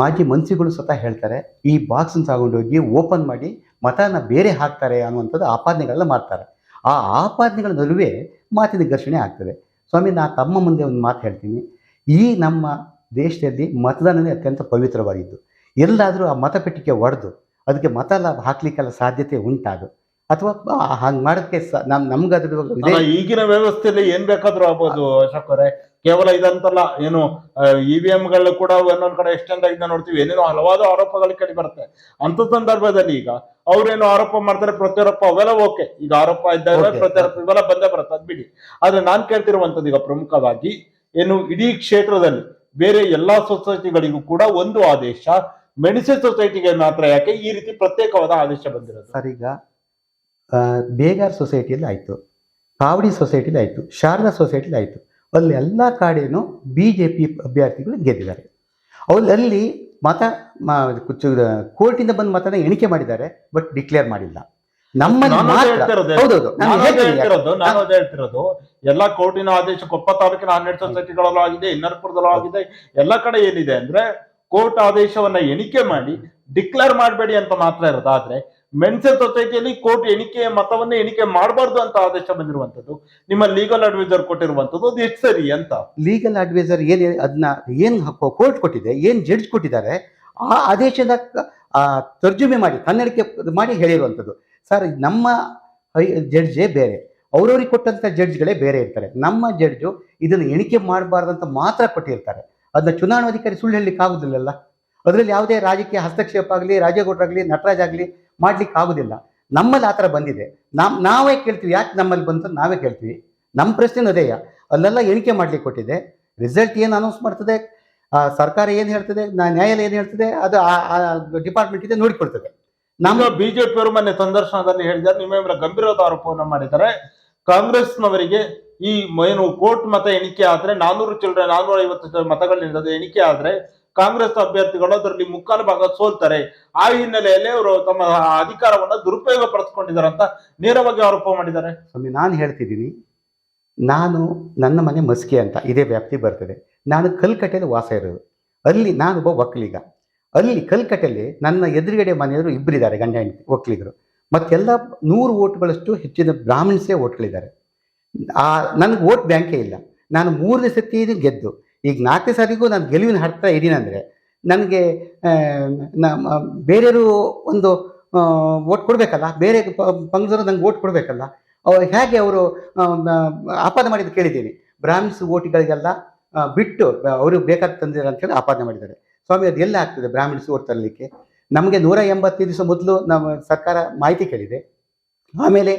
ಮಾಜಿ ಮನ್ಸಿಗಳು ಸ್ವತಃ ಹೇಳ್ತಾರೆ, ಈ ಬಾಕ್ಸನ್ನು ತಗೊಂಡೋಗಿ ಓಪನ್ ಮಾಡಿ ಮತನ ಬೇರೆ ಹಾಕ್ತಾರೆ ಅನ್ನುವಂಥದ್ದು ಆಪಾದನೆಗಳೆಲ್ಲ ಮಾಡ್ತಾರೆ. ಆ ಆಪಾದನೆಗಳ ನಡುವೆ ಮಾತಿನ ಘರ್ಷಣೆ ಆಗ್ತದೆ. ಸ್ವಾಮಿ, ನಾ ತಮ್ಮ ಮುಂದೆ ಒಂದು ಮಾತು ಹೇಳ್ತೀನಿ. ಈ ನಮ್ಮ ದೇಶದಲ್ಲಿ ಮತದಾನವೇ ಅತ್ಯಂತ ಪವಿತ್ರವಾಗಿದ್ದು. ಎಲ್ಲಾದರೂ ಆ ಮತಪೆಟ್ಟಿಗೆ ಒಡೆದು, ಅದಕ್ಕೆ ಮತ ಲಾಭ ಹಾಕ್ಲಿಕ್ಕೆಲ್ಲ ಸಾಧ್ಯತೆ ಉಂಟಾದು. ಅಥವಾ ಹಂಗ್ ಮಾಡೋದಕ್ಕೆ ನಮ್ ನಮ್ಗೆ ಅದ್ರ ಈಗಿನ ವ್ಯವಸ್ಥೆಯಲ್ಲಿ ಏನ್ ಬೇಕಾದ್ರೂ ಆಗ್ಬೋದು ಅಶೋಕ್ ಅವರೇ. ಕೇವಲ ಇದಂತಲ್ಲ ಏನು ಇ ವಿ ಎಂಗಳು ಕೂಡ ಒಂದೊಂದ್ ಕಡೆ ಎಕ್ಸ್ಟೆಂಡ್ ಆಗಿದೆ ನೋಡ್ತೀವಿ. ಏನೇನೋ ಹಲವಾರು ಆರೋಪಗಳು ಕೇಳಿ ಬರುತ್ತೆ. ಅಂತ ಸಂದರ್ಭದಲ್ಲಿ ಈಗ ಅವ್ರೇನು ಆರೋಪ ಮಾಡ್ತಾರೆ ಪ್ರತ್ಯಾರೋಪ ಅವೆಲ್ಲ ಓಕೆ. ಈಗ ಆರೋಪ ಇದ್ದಾಗ. ಪ್ರತ್ಯಾರೋಪ ಇವೆಲ್ಲ ಬಂದೇ ಬರುತ್ತೆ ಅದ್ ಬಿಡಿ. ಆದ್ರೆ ನಾನ್ ಕೇಳ್ತಿರುವಂತದ್ದು ಈಗ ಪ್ರಮುಖವಾಗಿ ಏನು ಇಡೀ ಕ್ಷೇತ್ರದಲ್ಲಿ ಬೇರೆ ಎಲ್ಲಾ ಸೊಸೈಟಿಗಳಿಗೂ ಕೂಡ ಒಂದು ಆದೇಶ ಮೆಣಸೆ ಸೊಸೈಟಿಗೆ ಮಾತ್ರ ಯಾಕೆ ಈ ರೀತಿ ಪ್ರತ್ಯೇಕವಾದ ಆದೇಶ ಬಂದಿರೋದು? ಸರಿಗ. ಬೇಗಾರ್ ಸೊಸೈಟಿಯಲ್ಲಿ ಆಯಿತು ಕಾವಡಿ ಸೊಸೈಟಿಲಿ ಆಯಿತು ಶಾರದಾ ಸೊಸೈಟಿಲಿ ಆಯಿತು. ಅಲ್ಲಿ ಎಲ್ಲ ಕಡೆಯೂ ಬಿ ಜೆ ಪಿ ಅಭ್ಯರ್ಥಿಗಳು ಗೆದ್ದಿದ್ದಾರೆ ಅವ್ರು ಅಲ್ಲಿ ಮತ ಕೋರ್ಟಿಂದ ಬಂದು ಮತನ ಎಣಿಕೆ ಮಾಡಿದ್ದಾರೆ ಬಟ್ ಡಿಕ್ಲೇರ್ ಮಾಡಿಲ್ಲ. ಹೇಳ್ತಿರೋದು ಎಲ್ಲಾ ಕೋರ್ಟಿನ ಆದೇಶ ಕೊಪ್ಪ ತಾಲೂಕಿನ ಹನ್ನೆರಡು ಸೊಸೈಟಿಗಳಲ್ಲೂ ಆಗಿದೆ ಇನ್ನರ್ಪುರದಲ್ಲೂ ಆಗಿದೆ ಎಲ್ಲ ಕಡೆ ಏನಿದೆ ಅಂದ್ರೆ ಕೋರ್ಟ್ ಆದೇಶವನ್ನ ಎಣಿಕೆ ಮಾಡಿ ಡಿಕ್ಲೇರ್ ಮಾಡಬೇಡಿ ಅಂತ ಮಾತ್ರ ಇರೋದು ಆದ್ರೆ ಮೆನ್ಸೆ ಸೊಸೈಟಿಯಲ್ಲಿ ಕೋರ್ಟ್ ಎಣಿಕೆ, ಮತವನ್ನೇ ಎಣಿಕೆ ಮಾಡಬಾರ್ದು ಅಂತ ಆದೇಶ ಬಂದಿರುವಂತದ್ದು ನಿಮ್ಮ ಲೀಗಲ್ ಅಡ್ವೈಸರ್ ಕೊಟ್ಟಿರುವಂತದ್ದು ಅದು ಎಷ್ಟು ಸರಿ ಅಂತ. ಲೀಗಲ್ ಅಡ್ವೈಸರ್ ಏನು ಅದನ್ನ ಏನು ಕೋರ್ಟ್ ಕೊಟ್ಟಿದೆ, ಏನು ಜಡ್ಜ್ ಕೊಟ್ಟಿದ್ದಾರೆ, ಆ ಆದೇಶದ ತರ್ಜುಮೆ ಮಾಡಿ, ಕನ್ನಡಕ್ಕೆ ಮಾಡಿ ಹೇಳಿರುವಂಥದ್ದು. ಸರ್ ನಮ್ಮ ಜಡ್ಜೇ ಬೇರೆ. ಅವ್ರವ್ರಿಗೆ ಕೊಟ್ಟಂಥ ಜಡ್ಜ್ಗಳೇ ಬೇರೆ ಇರ್ತಾರೆ. ನಮ್ಮ ಜಡ್ಜು ಇದನ್ನು ಎಣಿಕೆ ಮಾಡಬಾರ್ದಂತ ಮಾತ್ರ ಕೊಟ್ಟಿರ್ತಾರೆ. ಅದನ್ನ ಚುನಾವಣಾಧಿಕಾರಿ ಸುಳ್ಳು ಹೇಳಲಿಕ್ಕೆ ಆಗುದಿಲ್ಲಲ್ಲ ಅದರಲ್ಲಿ ಯಾವುದೇ ರಾಜಕೀಯ ಹಸ್ತಕ್ಷೇಪ ಆಗಲಿ ರಾಜೇಗೌಡರಾಗಲಿ ನಟರಾಜ್ ಆಗಲಿ ಮಾಡ್ಲಿಕ್ಕೆ ಆಗುದಿಲ್ಲ ನಮ್ಮಲ್ಲಿ ಆ ಥರ ಬಂದಿದೆ. ನಮ್ ನಾವೇ ಕೇಳ್ತೀವಿ. ಯಾಕೆ ನಮ್ಮಲ್ಲಿ ಬಂತು ನಾವೇ ಕೇಳ್ತೀವಿ. ನಮ್ಮ ಪ್ರಶ್ನೆ ಅದೇಯ ಅಲ್ಲೆಲ್ಲ ಎಣಿಕೆ ಮಾಡ್ಲಿಕ್ಕೆ ಕೊಟ್ಟಿದೆ ರಿಸಲ್ಟ್ ಏನು ಅನೌನ್ಸ್ ಮಾಡ್ತದೆ? ಸರ್ಕಾರ ಏನು ಹೇಳ್ತದೆ? ನ್ಯಾಯಾಲಯ ಏನು ಹೇಳ್ತದೆ? ಅದು ಡಿಪಾರ್ಟ್ಮೆಂಟ್ ಇದೆ ನೋಡಿಕೊಡ್ತದೆ ನಮ್ಮ ನಮ್ಮ ಬಿಜೆಪಿ ಅವರು ಮೊನ್ನೆ ಸಂದರ್ಶನದಲ್ಲಿ ಹೇಳಿದ್ದಾರೆ. ನಿಮ್ಮ ಗಂಭೀರವಾದ ಆರೋಪವನ್ನು ಮಾಡಿದ್ದಾರೆ. ಕಾಂಗ್ರೆಸ್ನವರಿಗೆ ಈ ಏನು ಕೋರ್ಟ್ ಮತ ಎಣಿಕೆ ಆದ್ರೆ ನಾನೂರು ಚಿಲ್ಲರೆ ನಾನೂರ ಐವತ್ತು ಮತಗಳಿಂದ ಎಣಿಕೆ ಆದ್ರೆ ಕಾಂಗ್ರೆಸ್ ಅಭ್ಯರ್ಥಿಗಳು ಅದರಲ್ಲಿ ಮುಕ್ಕಾಲು ಭಾಗ ಸೋಲ್ತಾರೆ. ಆ ಹಿನ್ನೆಲೆಯಲ್ಲಿ ಅವರು ತಮ್ಮ ಅಧಿಕಾರವನ್ನ ದುರುಪಯೋಗ ಪಡಿಸ್ಕೊಂಡಿದ್ದಾರೆ ಅಂತ ನೇರವಾಗಿ ಆರೋಪ ಮಾಡಿದ್ದಾರೆ. ಸ್ವಾಮಿ, ನಾನು ಹೇಳ್ತಿದ್ದೀನಿ. ನಾನು ನನ್ನ ಮನೆ ಮಸ್ಕಿ ಅಂತ ಇದೇ ವ್ಯಾಪ್ತಿ ಬರ್ತದೆ. ನಾನು ಕಲ್ಕಟ್ಟೆಯಲ್ಲಿ ವಾಸ ಇರೋದು. ಅಲ್ಲಿ ನಾನೊಬ್ಬ ಒಕ್ಕಲಿಗ ಅಲ್ಲಿ ಕಲ್ಕಟ್ಟೆಯಲ್ಲಿ ನನ್ನ ಎದುರುಗಡೆ ಮನೆಯವರು ಇಬ್ಬರಿದ್ದಾರೆ ಗಂಡ ಹೆಂಡತಿ ಒಕ್ಕಲಿಗರು ಮತ್ತೆಲ್ಲ ನೂರು ಓಟ್ಗಳಷ್ಟು ಹೆಚ್ಚಿನ ಬ್ರಾಹ್ಮಿಣ್ಸೇ ಓಟ್ಗಳಿದ್ದಾರೆ. ಆ, ನನಗೆ ಓಟ್ ಬ್ಯಾಂಕೇ ಇಲ್ಲ. ನಾನು ಮೂರನೇ ಸತಿ ಗೆದ್ದು. ಈಗ ನಾಲ್ಕನೇ ಸಾರಿಗೂ ನಾನು ಗೆಲುವಿನ ಹತ್ರ ಇದ್ದೀನಿ ಅಂದರೆ ನನಗೆ ನಮ್ಮ ಬೇರೆಯವರು ಒಂದು ಓಟ್ ಕೊಡಬೇಕಲ್ಲ? ಬೇರೆ ಪಂಗ್ಸರು ನಂಗೆ ಓಟ್ ಕೊಡಬೇಕಲ್ಲ? ಅವ್ರು ಹೇಗೆ ಅವರು ಆಪಾದನೆ ಮಾಡಿದ್ದು ಕೇಳಿದ್ದೀನಿ. ಬ್ರಾಹ್ಮಿಸ್ ಓಟ್ಗಳಿಗೆಲ್ಲ ಬಿಟ್ಟು ಅವ್ರಿಗೆ ಬೇಕಾದ ಅಂತ ಹೇಳಿ ಆಪಾದನೆ ಮಾಡಿದ್ದಾರೆ. ಸ್ವಾಮಿ, ಅದು ಎಲ್ಲ ಆಗ್ತದೆ ಬ್ರಾಹ್ಮಿಣ್ಸ್ ಓಟ್ ತರಲಿಕ್ಕೆ? ನಮಗೆ ನೂರ ಎಂಬತ್ತೈದು ದಿವಸ ಮೊದಲು ನಮ್ಮ ಸರ್ಕಾರ ಮಾಹಿತಿ ಕೇಳಿದೆ. ಆಮೇಲೆ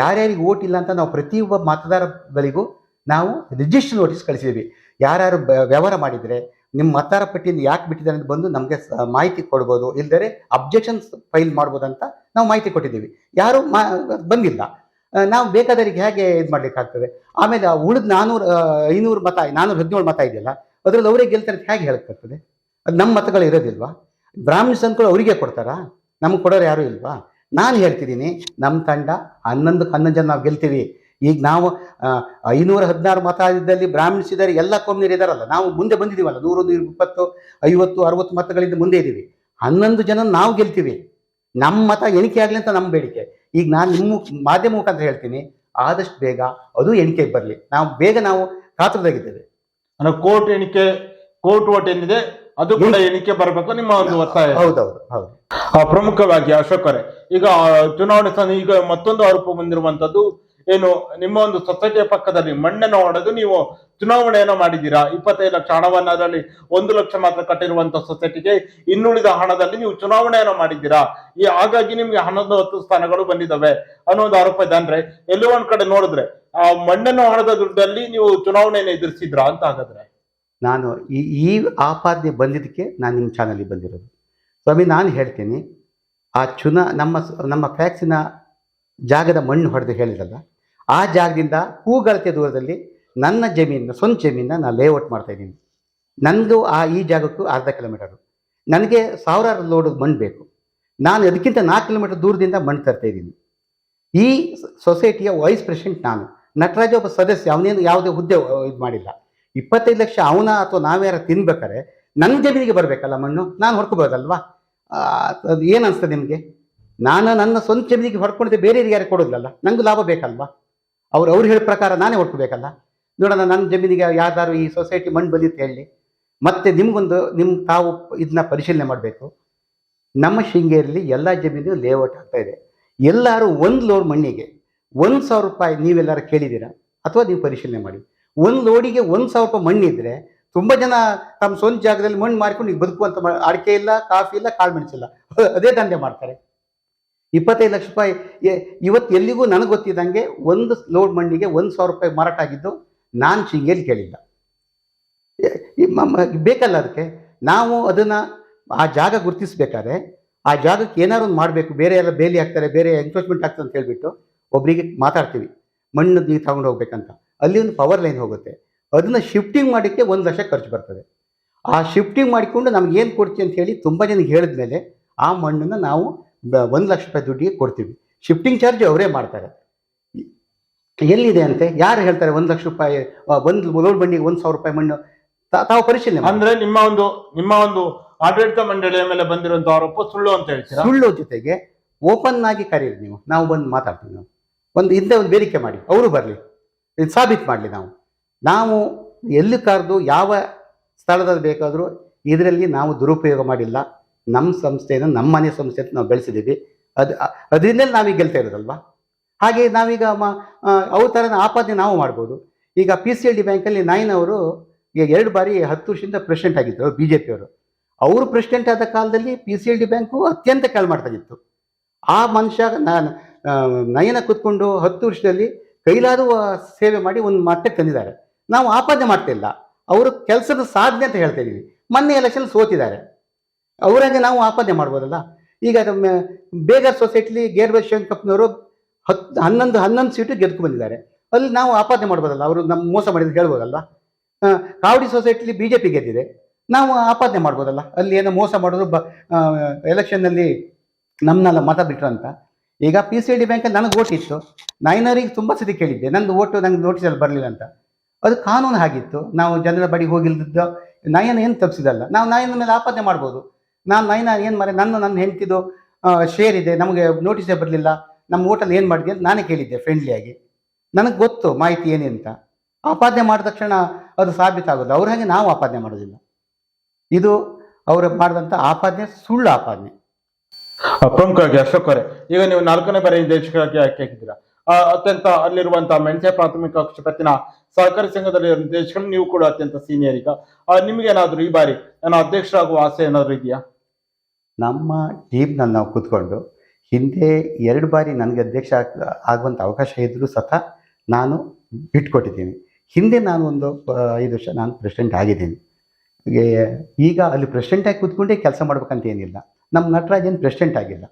ಯಾರ್ಯಾರಿಗೆ ಓಟ್ ಇಲ್ಲ ಅಂತ ನಾವು ಪ್ರತಿಯೊಬ್ಬ ಮತದಾರಗಳಿಗೂ ನಾವು ರಿಜಿಸ್ಟರ್ ನೋಟಿಸ್ ಕಳಿಸಿದ್ವಿ ಯಾರ್ಯಾರು ವ್ಯವಹಾರ ಮಾಡಿದರೆ ನಿಮ್ಮ ಮತದಾರ ಪಟ್ಟಿಯಿಂದ ಯಾಕೆ ಬಿಟ್ಟಿದ್ದಾರೆ ಅಂತ ಬಂದು ನಮಗೆ ಮಾಹಿತಿ ಕೊಡ್ಬೋದು. ಇಲ್ಲದೆ ಅಬ್ಜೆಕ್ಷನ್ಸ್ ಫೈಲ್ ಮಾಡ್ಬೋದು ಅಂತ ನಾವು ಮಾಹಿತಿ ಕೊಟ್ಟಿದ್ದೀವಿ. ಯಾರು ಮಾ, ಬಂದಿಲ್ಲ. ನಾವು ಬೇಕಾದವರಿಗೆ ಹೇಗೆ ಇದು ಮಾಡ್ಲಿಕ್ಕಾಗ್ತದೆ? ಆಮೇಲೆ ಆ ಉಳಿದ ನಾನೂರು ಐನೂರು ಮತ, ನಾನೂರು ಹದಿನೇಳು ಮತ ಇದೆಯಲ್ಲ, ಅದರಲ್ಲಿ ಅವರೇ ಗೆಲ್ತಾರೆ ಅಂತ ಹೇಗೆ ಹೇಳಕ್ಕಾಗ್ತದೆ? ಅದು ನಮ್ಮ ಮತಗಳು ಇರೋದಿಲ್ವಾ? ಬ್ರಾಹ್ಮಣ್ಸ್ ಅಂದ್ಕೊಂಡು ಅವರಿಗೆ ಕೊಡ್ತಾರಾ? ನಮ್ಗೆ ಕೊಡೋರು ಯಾರೂ ಇಲ್ವಾ? ನಾನು ಹೇಳ್ತಿದ್ದೀನಿ ನಮ್ಮ ತಂಡ ಹನ್ನೊಂದು ಹನ್ನೊಂದು ಜನ ನಾವು ಗೆಲ್ತೀವಿ. ಈಗ ನಾವು ಐನೂರ ಹದಿನಾರು ಮತ ಇದ್ದಲ್ಲಿ ಬ್ರಾಹ್ಮಿಣ್ಸ್ ಇದ್ದಾರೆ ಎಲ್ಲ ಕೊಮ್ನೀರು ಇದಾರಲ್ಲ ನಾವು ಮುಂದೆ ಬಂದಿದ್ದೀವಲ್ಲ ನೂರೊಂದು ಇಪ್ಪತ್ತು ಐವತ್ತು ಅರವತ್ತು ಮತಗಳಿಂದ ಮುಂದೆ ಇದ್ದೀವಿ. ಹನ್ನೊಂದು ಜನ ನಾವು ಗೆಲ್ತೀವಿ. ನಮ್ಮ ಮತ ಎಣಿಕೆ ಆಗಲಿ ಅಂತ ನಮ್ಮ ಬೇಡಿಕೆ. ಈಗ ನಾನು ನಿಮ್ಮ ಮಾಧ್ಯಮ ಮುಖಾಂತರ ಹೇಳ್ತೀನಿ ಆದಷ್ಟು ಬೇಗ ಅದು ಎಣಿಕೆಗೆ ಬರಲಿ. ನಾವು ಬೇಗ ನಾವು ಕಾತುರದಾಗಿದ್ದೇವೆ ಅಂದ್ರೆ ಕೋರ್ಟ್ ಎಣಿಕೆ ಕೋರ್ಟ್ ಓಟ್ ಏನಿದೆ ಅದು ಕೂಡ ಎಣಿಕೆ ಬರಬೇಕು ನಿಮ್ಮ ಒಂದು ಒತ್ತಾಯ. ಹೌದೌದು ಹೌದು. ಪ್ರಮುಖವಾಗಿ ಅಶೋಕರೇ ಈಗ ಚುನಾವಣೆ ಸ್ಥಾನ ಈಗ ಮತ್ತೊಂದು ಆರೋಪ ಬಂದಿರುವಂತದ್ದು ಏನು, ನಿಮ್ಮ ಒಂದು ಸೊಸೈಟಿಯ ಪಕ್ಕದಲ್ಲಿ ಮಣ್ಣನ್ನು ಹೊಡೆದು ನೀವು ಚುನಾವಣೆಯನ್ನು ಮಾಡಿದ್ದೀರಾ? ಇಪ್ಪತ್ತೈದು ಲಕ್ಷ ಹಣವನ್ನ ಅದರಲ್ಲಿ ಒಂದು ಲಕ್ಷ ಮಾತ್ರ ಕಟ್ಟಿರುವಂತಹ ಸೊಸೈಟಿಗೆ ಇನ್ನುಳಿದ ಹಣದಲ್ಲಿ ನೀವು ಚುನಾವಣೆಯನ್ನು ಮಾಡಿದ್ದೀರಾ? ಈ ಹಾಗಾಗಿ ನಿಮ್ಗೆ ಹಣದ ಹತ್ತು ಸ್ಥಾನಗಳು ಬಂದಿದ್ದಾವೆ. ಅನ್ನೋ ಒಂದು ಆರೋಪ ಇದೆ ಅಂದ್ರೆ, ಎಲ್ಲೋ ಒಂದ್ ಕಡೆ ನೋಡಿದ್ರೆ, ಆ ಮಣ್ಣನ್ನು ಹಣದ ದುಡ್ಡಲ್ಲಿ ನೀವು ಚುನಾವಣೆಯನ್ನು ಎದುರಿಸಿದ್ರಾ ಅಂತ ಹಾಗಾದ್ರೆ? ನಾನು ಈ ಈ ಆಪಾದನೆ ಬಂದಿದ್ದಕ್ಕೆ ನಾನು ನಿಮ್ಮ ಚಾನಲ್ಗೆ ಬಂದಿರೋದು. ಸ್ವಾಮಿ, ನಾನು ಹೇಳ್ತೀನಿ, ಆ ಚುನಾ, ನಮ್ಮ ನಮ್ಮ ಫ್ಯಾಕ್ಸಿನ ಜಾಗದ ಮಣ್ಣು ಹೊಡೆದು ಹೇಳಿದಲ್ಲ, ಆ ಜಾಗದಿಂದ ಹೂಗಳತೆ ದೂರದಲ್ಲಿ ನನ್ನ ಜಮೀನನ್ನ, ಸ್ವಂತ ಜಮೀನ ನಾನು ಲೇಔಟ್ ಮಾಡ್ತಾ ಇದ್ದೀನಿ. ನನಗೂ ಆ ಈ ಜಾಗಕ್ಕೂ ಅರ್ಧ ಕಿಲೋಮೀಟರು ನನಗೆ ಸಾವಿರಾರು ಲೋಡ್ ಮಣ್ಣು ಬೇಕು. ನಾನು ಅದಕ್ಕಿಂತ ನಾಲ್ಕು ಕಿಲೋಮೀಟರ್ ದೂರದಿಂದ ಮಣ್ಣು ತರ್ತಾ ಇದ್ದೀನಿ. ಈ ಸೊಸೈಟಿಯ ವೈಸ್ ಪ್ರೆಸಿಡೆಂಟ್ ನಾನು. ನಟರಾಜ ಒಬ್ಬ ಸದಸ್ಯ, ಅವನೇನು ಯಾವುದೇ ಹುದ್ದೆ ಇದು ಮಾಡಿಲ್ಲ. ಇಪ್ಪತ್ತೈದು ಲಕ್ಷ ಅವನ ಅಥವಾ ನಾವ್ಯಾರ ತಿನ್ಬೇಕಾರೆ ನನ್ನ ಜಮೀನಿಗೆ ಬರಬೇಕಲ್ಲ ಮಣ್ಣು? ನಾನು ಹೊಡ್ಕೋಬೋದಲ್ವಾ ಅದು ಏನು ಅನಿಸ್ತದೆ ನಿಮಗೆ? ನಾನು ನನ್ನ ಸ್ವಂತ ಜಮೀನಿಗೆ ಹೊಡ್ಕೊಂಡಿದ್ದೆ ಬೇರೆಯವ್ರಿಗೆ ಯಾರು ಕೊಡೋದಿಲ್ಲಲ್ಲ? ನನಗೆ ಲಾಭ ಬೇಕಲ್ವಾ? ಅವ್ರು ಅವ್ರು ಹೇಳೋ ಪ್ರಕಾರ ನಾನೇ ಹೊಡ್ಕೋಬೇಕಲ್ಲ? ನೋಡೋಣ, ನನ್ನ ಜಮೀನಿಗೆ ಯಾವ್ದಾದ್ರು ಈ ಸೊಸೈಟಿ ಮಣ್ಣು ಬಂದಿತ್ತು ಹೇಳಿ. ಮತ್ತೆ ನಿಮ್ಗೊಂದು ನಿಮ್ಮ ತಾವು ಇದನ್ನ ಪರಿಶೀಲನೆ ಮಾಡಬೇಕು. ನಮ್ಮ ಶೃಂಗೇರಿಯಲ್ಲಿ ಎಲ್ಲ ಜಮೀನು ಲೇಔಟ್ ಆಗ್ತಾ ಇದೆ. ಎಲ್ಲರೂ ಒಂದು ಲೋಡ್ ಮಣ್ಣಿಗೆ ಒಂದು ಸಾವಿರ ರೂಪಾಯಿ ನೀವೆಲ್ಲರೂ ಕೇಳಿದ್ದೀರಾ? ಅಥವಾ ನೀವು ಪರಿಶೀಲನೆ ಮಾಡಿ. ಒಂದು ಲೋಡಿಗೆ ಒಂದು ಸಾವಿರ ರೂಪಾಯಿ ಮಣ್ಣಿದ್ರೆ ತುಂಬ ಜನ ತಮ್ಮ ಸ್ವಂತ ಜಾಗದಲ್ಲಿ ಮಣ್ಣು ಮಾರ್ಕೊಂಡು ಈಗ ಬದುಕುವಂಥ ಅಡಿಕೆ ಇಲ್ಲ, ಕಾಫಿ ಇಲ್ಲ, ಕಾಳು ಮೆಣಸಿಲ್ಲ. ಅದೇ ದಂಧೆ ಮಾಡ್ತಾರೆ. ಇಪ್ಪತ್ತೈದು ಲಕ್ಷ ರೂಪಾಯಿ ಇವತ್ತು ಎಲ್ಲಿಗೂ ನನಗೆ ಗೊತ್ತಿದ್ದಂಗೆ ಒಂದು ಲೋಡ್ ಮಣ್ಣಿಗೆ ಒಂದು ಸಾವಿರ ರೂಪಾಯಿ ಮಾರಾಟ ಆಗಿದ್ದು ನಾನು ಶೃಂಗೇರಿ ಕೇಳಿಲ್ಲ ಬೇಕಲ್ಲ ಅದಕ್ಕೆ? ನಾವು ಅದನ್ನು ಆ ಜಾಗ ಗುರುತಿಸ್ಬೇಕಾದ್ರೆ ಆ ಜಾಗಕ್ಕೆ ಏನಾದ್ರು ಒಂದು ಮಾಡಬೇಕು, ಬೇರೆ ಎಲ್ಲ ಬೇಲಿ ಹಾಕ್ತಾರೆ, ಬೇರೆ ಎನ್ಕ್ರೋಚ್ಮೆಂಟ್ ಆಗ್ತದೆ ಅಂತ ಹೇಳ್ಬಿಟ್ಟು ಒಬ್ಬರಿಗೆ ಮಾತಾಡ್ತೀವಿ. ಮಣ್ಣು ನೀವು ತಗೊಂಡು ಹೋಗ್ಬೇಕಂತ. ಅಲ್ಲಿ ಒಂದು ಪವರ್ ಲೈನ್ ಹೋಗುತ್ತೆ. ಅದನ್ನು ಶಿಫ್ಟಿಂಗ್ ಮಾಡೋಕ್ಕೆ ಒಂದು ಲಕ್ಷ ಖರ್ಚು ಬರ್ತದೆ. ಆ ಶಿಫ್ಟಿಂಗ್ ಮಾಡಿಕೊಂಡು ನಮ್ಗೆ ಏನು ಕೊಡ್ತೀವಿ ಅಂತ ಹೇಳಿ ತುಂಬ ಜನಕ್ಕೆ ಹೇಳಿದ್ಮೇಲೆ ಆ ಮಣ್ಣನ್ನು ನಾವು ಒಂದು ಲಕ್ಷ ರೂಪಾಯಿ ದುಡ್ಡಿಗೆ ಕೊಡ್ತೀವಿ. ಶಿಫ್ಟಿಂಗ್ ಚಾರ್ಜ್ ಅವರೇ ಮಾಡ್ತಾರೆ. ಎಲ್ಲಿದೆ ಅಂತೆ? ಯಾರು ಹೇಳ್ತಾರೆ ಒಂದು ಲಕ್ಷ ರೂಪಾಯಿ ಒಂದು ಲೋಡ್ ಬಂಡಿಗೆ ಒಂದು ಸಾವಿರ ರೂಪಾಯಿ ಮಣ್ಣು? ತಾವು ಪರಿಶೀಲನೆ. ಅಂದ್ರೆ ನಿಮ್ಮ ಒಂದು ನಿಮ್ಮ ಒಂದು ಆಡಳಿತ ಮಂಡಳಿಯ ಮೇಲೆ ಬಂದಿರುವಂತ ಆರೋಪ ಸುಳ್ಳು ಅಂತ ಹೇಳ್ತೀರಾ? ಸುಳ್ಳು ಜೊತೆಗೆ ಓಪನ್ ಆಗಿ ಕರೀರಿ ನೀವು. ನಾವು ಬಂದು ಮಾತಾಡ್ತೀವಿ ನಾವು. ಒಂದು ಹಿಂದೆ ಒಂದು ಬೇಡಿಕೆ ಮಾಡಿ. ಅವರು ಬರಲಿ. ಇದು ಸಾಬೀತು ಮಾಡಲಿ ನಾವು. ನಾವು ಎಲ್ಲಿ ಕರೆದು ಯಾವ ಸ್ಥಳದಲ್ಲಿ ಬೇಕಾದರೂ ಇದರಲ್ಲಿ ನಾವು ದುರುಪಯೋಗ ಮಾಡಿಲ್ಲ. ನಮ್ಮ ಸಂಸ್ಥೆಯನ್ನು ನಮ್ಮ ಮನೆ ಸಂಸ್ಥೆ ಅಂತ ನಾವು ಬೆಳೆಸಿದ್ದೀವಿ. ಅದು ಅದರಿಂದಲೇ ನಾವೀಗ ಗೆಲ್ತಾ ಇರೋದಲ್ವಾ? ಹಾಗೆ ನಾವೀಗ ಮ ಅವ್ರ ಥರನ ಆಪಾದನೆ ನಾವು ಮಾಡ್ಬೋದು. ಈಗ ಪಿ ಸಿ ಎಲ್ ಡಿ ಬ್ಯಾಂಕಲ್ಲಿ ನೈನ್ ಅವರು ಈಗ ಎರಡು ಬಾರಿ ಹತ್ತು ವರ್ಷದಿಂದ ಪ್ರೆಸಿಡೆಂಟ್ ಆಗಿದ್ದರು ಬಿ ಜೆ ಪಿಯವರು ಅವರು. ಪ್ರೆಸಿಡೆಂಟ್ ಆದ ಕಾಲದಲ್ಲಿ P C L D bank ಅತ್ಯಂತ ಕೆಳಮಟ್ಟದ ಇತ್ತು. ಆ ಮನುಷ್ಯ ನಾನು ನಯನ ಕೂತ್ಕೊಂಡು ಹತ್ತು ವರ್ಷದಲ್ಲಿ ಕೈಲಾದ ಸೇವೆ ಮಾಡಿ ಒಂದು ಮಟ್ಟಕ್ಕೆ ತಂದಿದ್ದಾರೆ. ನಾವು ಆಪಾದನೆ ಮಾಡ್ತಾ ಇಲ್ಲ. ಅವರು ಕೆಲಸದ ಸಾಧನೆ ಅಂತ ಹೇಳ್ತಾ ಇದ್ದೀವಿ ಮೊನ್ನೆ ಎಲೆಕ್ಷನ್ ಸೋತಿದ್ದಾರೆ. ಅವರಾಗೆ ನಾವು ಆಪಾದನೆ ಮಾಡ್ಬೋದಲ್ಲ? ಈಗ ಬೇಗರ್ ಸೊಸೈಟಿಲಿ ಗೇರ್ಬಲ್ ಶಂಕಪ್ಪನವರು ಹತ್ತು ಹನ್ನೊಂದು ಹನ್ನೊಂದು ಸೀಟು ಗೆದ್ಕು ಬಂದಿದ್ದಾರೆ. ಅಲ್ಲಿ ನಾವು ಆಪಾದನೆ ಮಾಡ್ಬೋದಲ್ಲ? ಅವರು ನಮ್ಮ ಮೋಸ ಮಾಡಿದ್ರು ಹೇಳ್ಬೋದಲ್ಲ? ಕಾವಡಿ ಸೊಸೈಟಿಲಿ ಬಿ ಜೆ ಪಿ ಗೆದ್ದಿದೆ. ನಾವು ಆಪಾದನೆ ಮಾಡ್ಬೋದಲ್ಲ? ಅಲ್ಲಿ ಏನೋ ಮೋಸ ಮಾಡೋದು ಬ ಎಲೆಕ್ಷನ್ನಲ್ಲಿ ನಮ್ಮನ್ನೆಲ್ಲ ಮತ ಬಿಟ್ರಂತ ಈಗ ಪಿ ಸಿ ಡಿ ಬ್ಯಾಂಕಲ್ಲಿ ನನಗೆ ಓಟ್ ಇತ್ತು. ನೈನರಿಗೆ ತುಂಬ ಸತಿ ಕೇಳಿದ್ದೆ. ನಂದು ಓಟು ನಂಗೆ ನೋಟಿಸಲ್ಲಿ ಬರಲಿಲ್ಲ ಅಂತ. ಅದು ಕಾನೂನು ಆಗಿತ್ತು ನಾವು ಜನರ ಬಳಿ ಹೋಗಿಲ್ದಿದ್ದು ನಾಯನ ಏನು ತಪ್ಪಿಸಿದಲ್ಲ ನಾವು ನಾಯನ ಮೇಲೆ ಆಪಾದನೆ ಮಾಡ್ಬೋದು. ನಾನು ನೈನಾ ಏನು ಮಾರೆ, ನನ್ನ ನನ್ನ ಹೆಂಡ್ತಿದು ಶೇರ್ ಇದೆ, ನಮಗೆ ನೋಟಿಸೇ ಬರಲಿಲ್ಲ. ನಮ್ಮ ಹೋಟೆಲ್ ಏನು ಮಾಡಿದೆ ಅಂತ ನಾನೇ ಕೇಳಿದ್ದೆ ಫ್ರೆಂಡ್ಲಿಯಾಗಿ ನನಗೆ ಗೊತ್ತು ಮಾಹಿತಿ ಏನೇ ಅಂತ. ಆಪಾದನೆ ಮಾಡಿದ ತಕ್ಷಣ ಅದು ಸಾಬೀತಾಗೋದು. ಅವ್ರ ಹಾಗೆ ನಾವು ಆಪಾದನೆ ಮಾಡೋದಿಲ್ಲ. ಇದು ಅವರು ಮಾಡಿದಂಥ ಆಪಾದನೆ ಸುಳ್ಳು ಆಪಾದನೆ. ಪ್ರಮುಖವಾಗಿ ಅಶೋಕ್ ಅವರೇ, ಈಗ ನೀವು ನಾಲ್ಕನೇ ಬಾರಿ ನಿರ್ದೇಶಕರಾಗಿ ಆಯ್ಕೆ ಆಗಿದ್ದೀರಾ? ಅತ್ಯಂತ ಅಲ್ಲಿರುವಂತಹ ಮೆಣಸೆ ಪ್ರಾಥಮಿಕ ಕ್ಷೇತ್ರத்திನ ಸಹಕಾರಿ ಸಂಘದಲ್ಲಿ ನಿರ್ದೇಶಕರು ನೀವು ಕೂಡ ಅತ್ಯಂತ ಸೀನಿಯರ್ ಈಗ. ನಿಮಗೆ ಏನಾದರೂ ಈ ಬಾರಿ ನಾನು ಅಧ್ಯಕ್ಷರಾಗುವ ಆಸೆ ಏನಾದ್ರು ಇದೆಯಾ? ನಮ್ಮ ಟೀಮ್ನಲ್ಲಿ ನಾವು ಕೂತ್ಕೊಂಡು ಹಿಂದೆ ಎರಡು ಬಾರಿ ನನಗೆ ಅಧ್ಯಕ್ಷ ಆಗುವಂತ ಆಗುವಂಥ ಅವಕಾಶ ಇದ್ದರೂ ಸತ ನಾನು ಬಿಟ್ಕೊಟ್ಟಿದ್ದೀನಿ. ಹಿಂದೆ ನಾನು ಒಂದು ಐದು ವರ್ಷ ನಾನು ಪ್ರೆಸಿಡೆಂಟ್ ಆಗಿದ್ದೀನಿ. ಈಗ ಅಲ್ಲಿ ಪ್ರೆಸಿಡೆಂಟ್ ಆಗಿ ಕೂತ್ಕೊಂಡೇ ಕೆಲಸ ಮಾಡ್ಬೇಕಂತ ಏನಿಲ್ಲ. ನಮ್ಮ ನಟರಾಜ್ ಏನು ಪ್ರೆಸಿಡೆಂಟ್ ಆಗಿಲ್ಲ.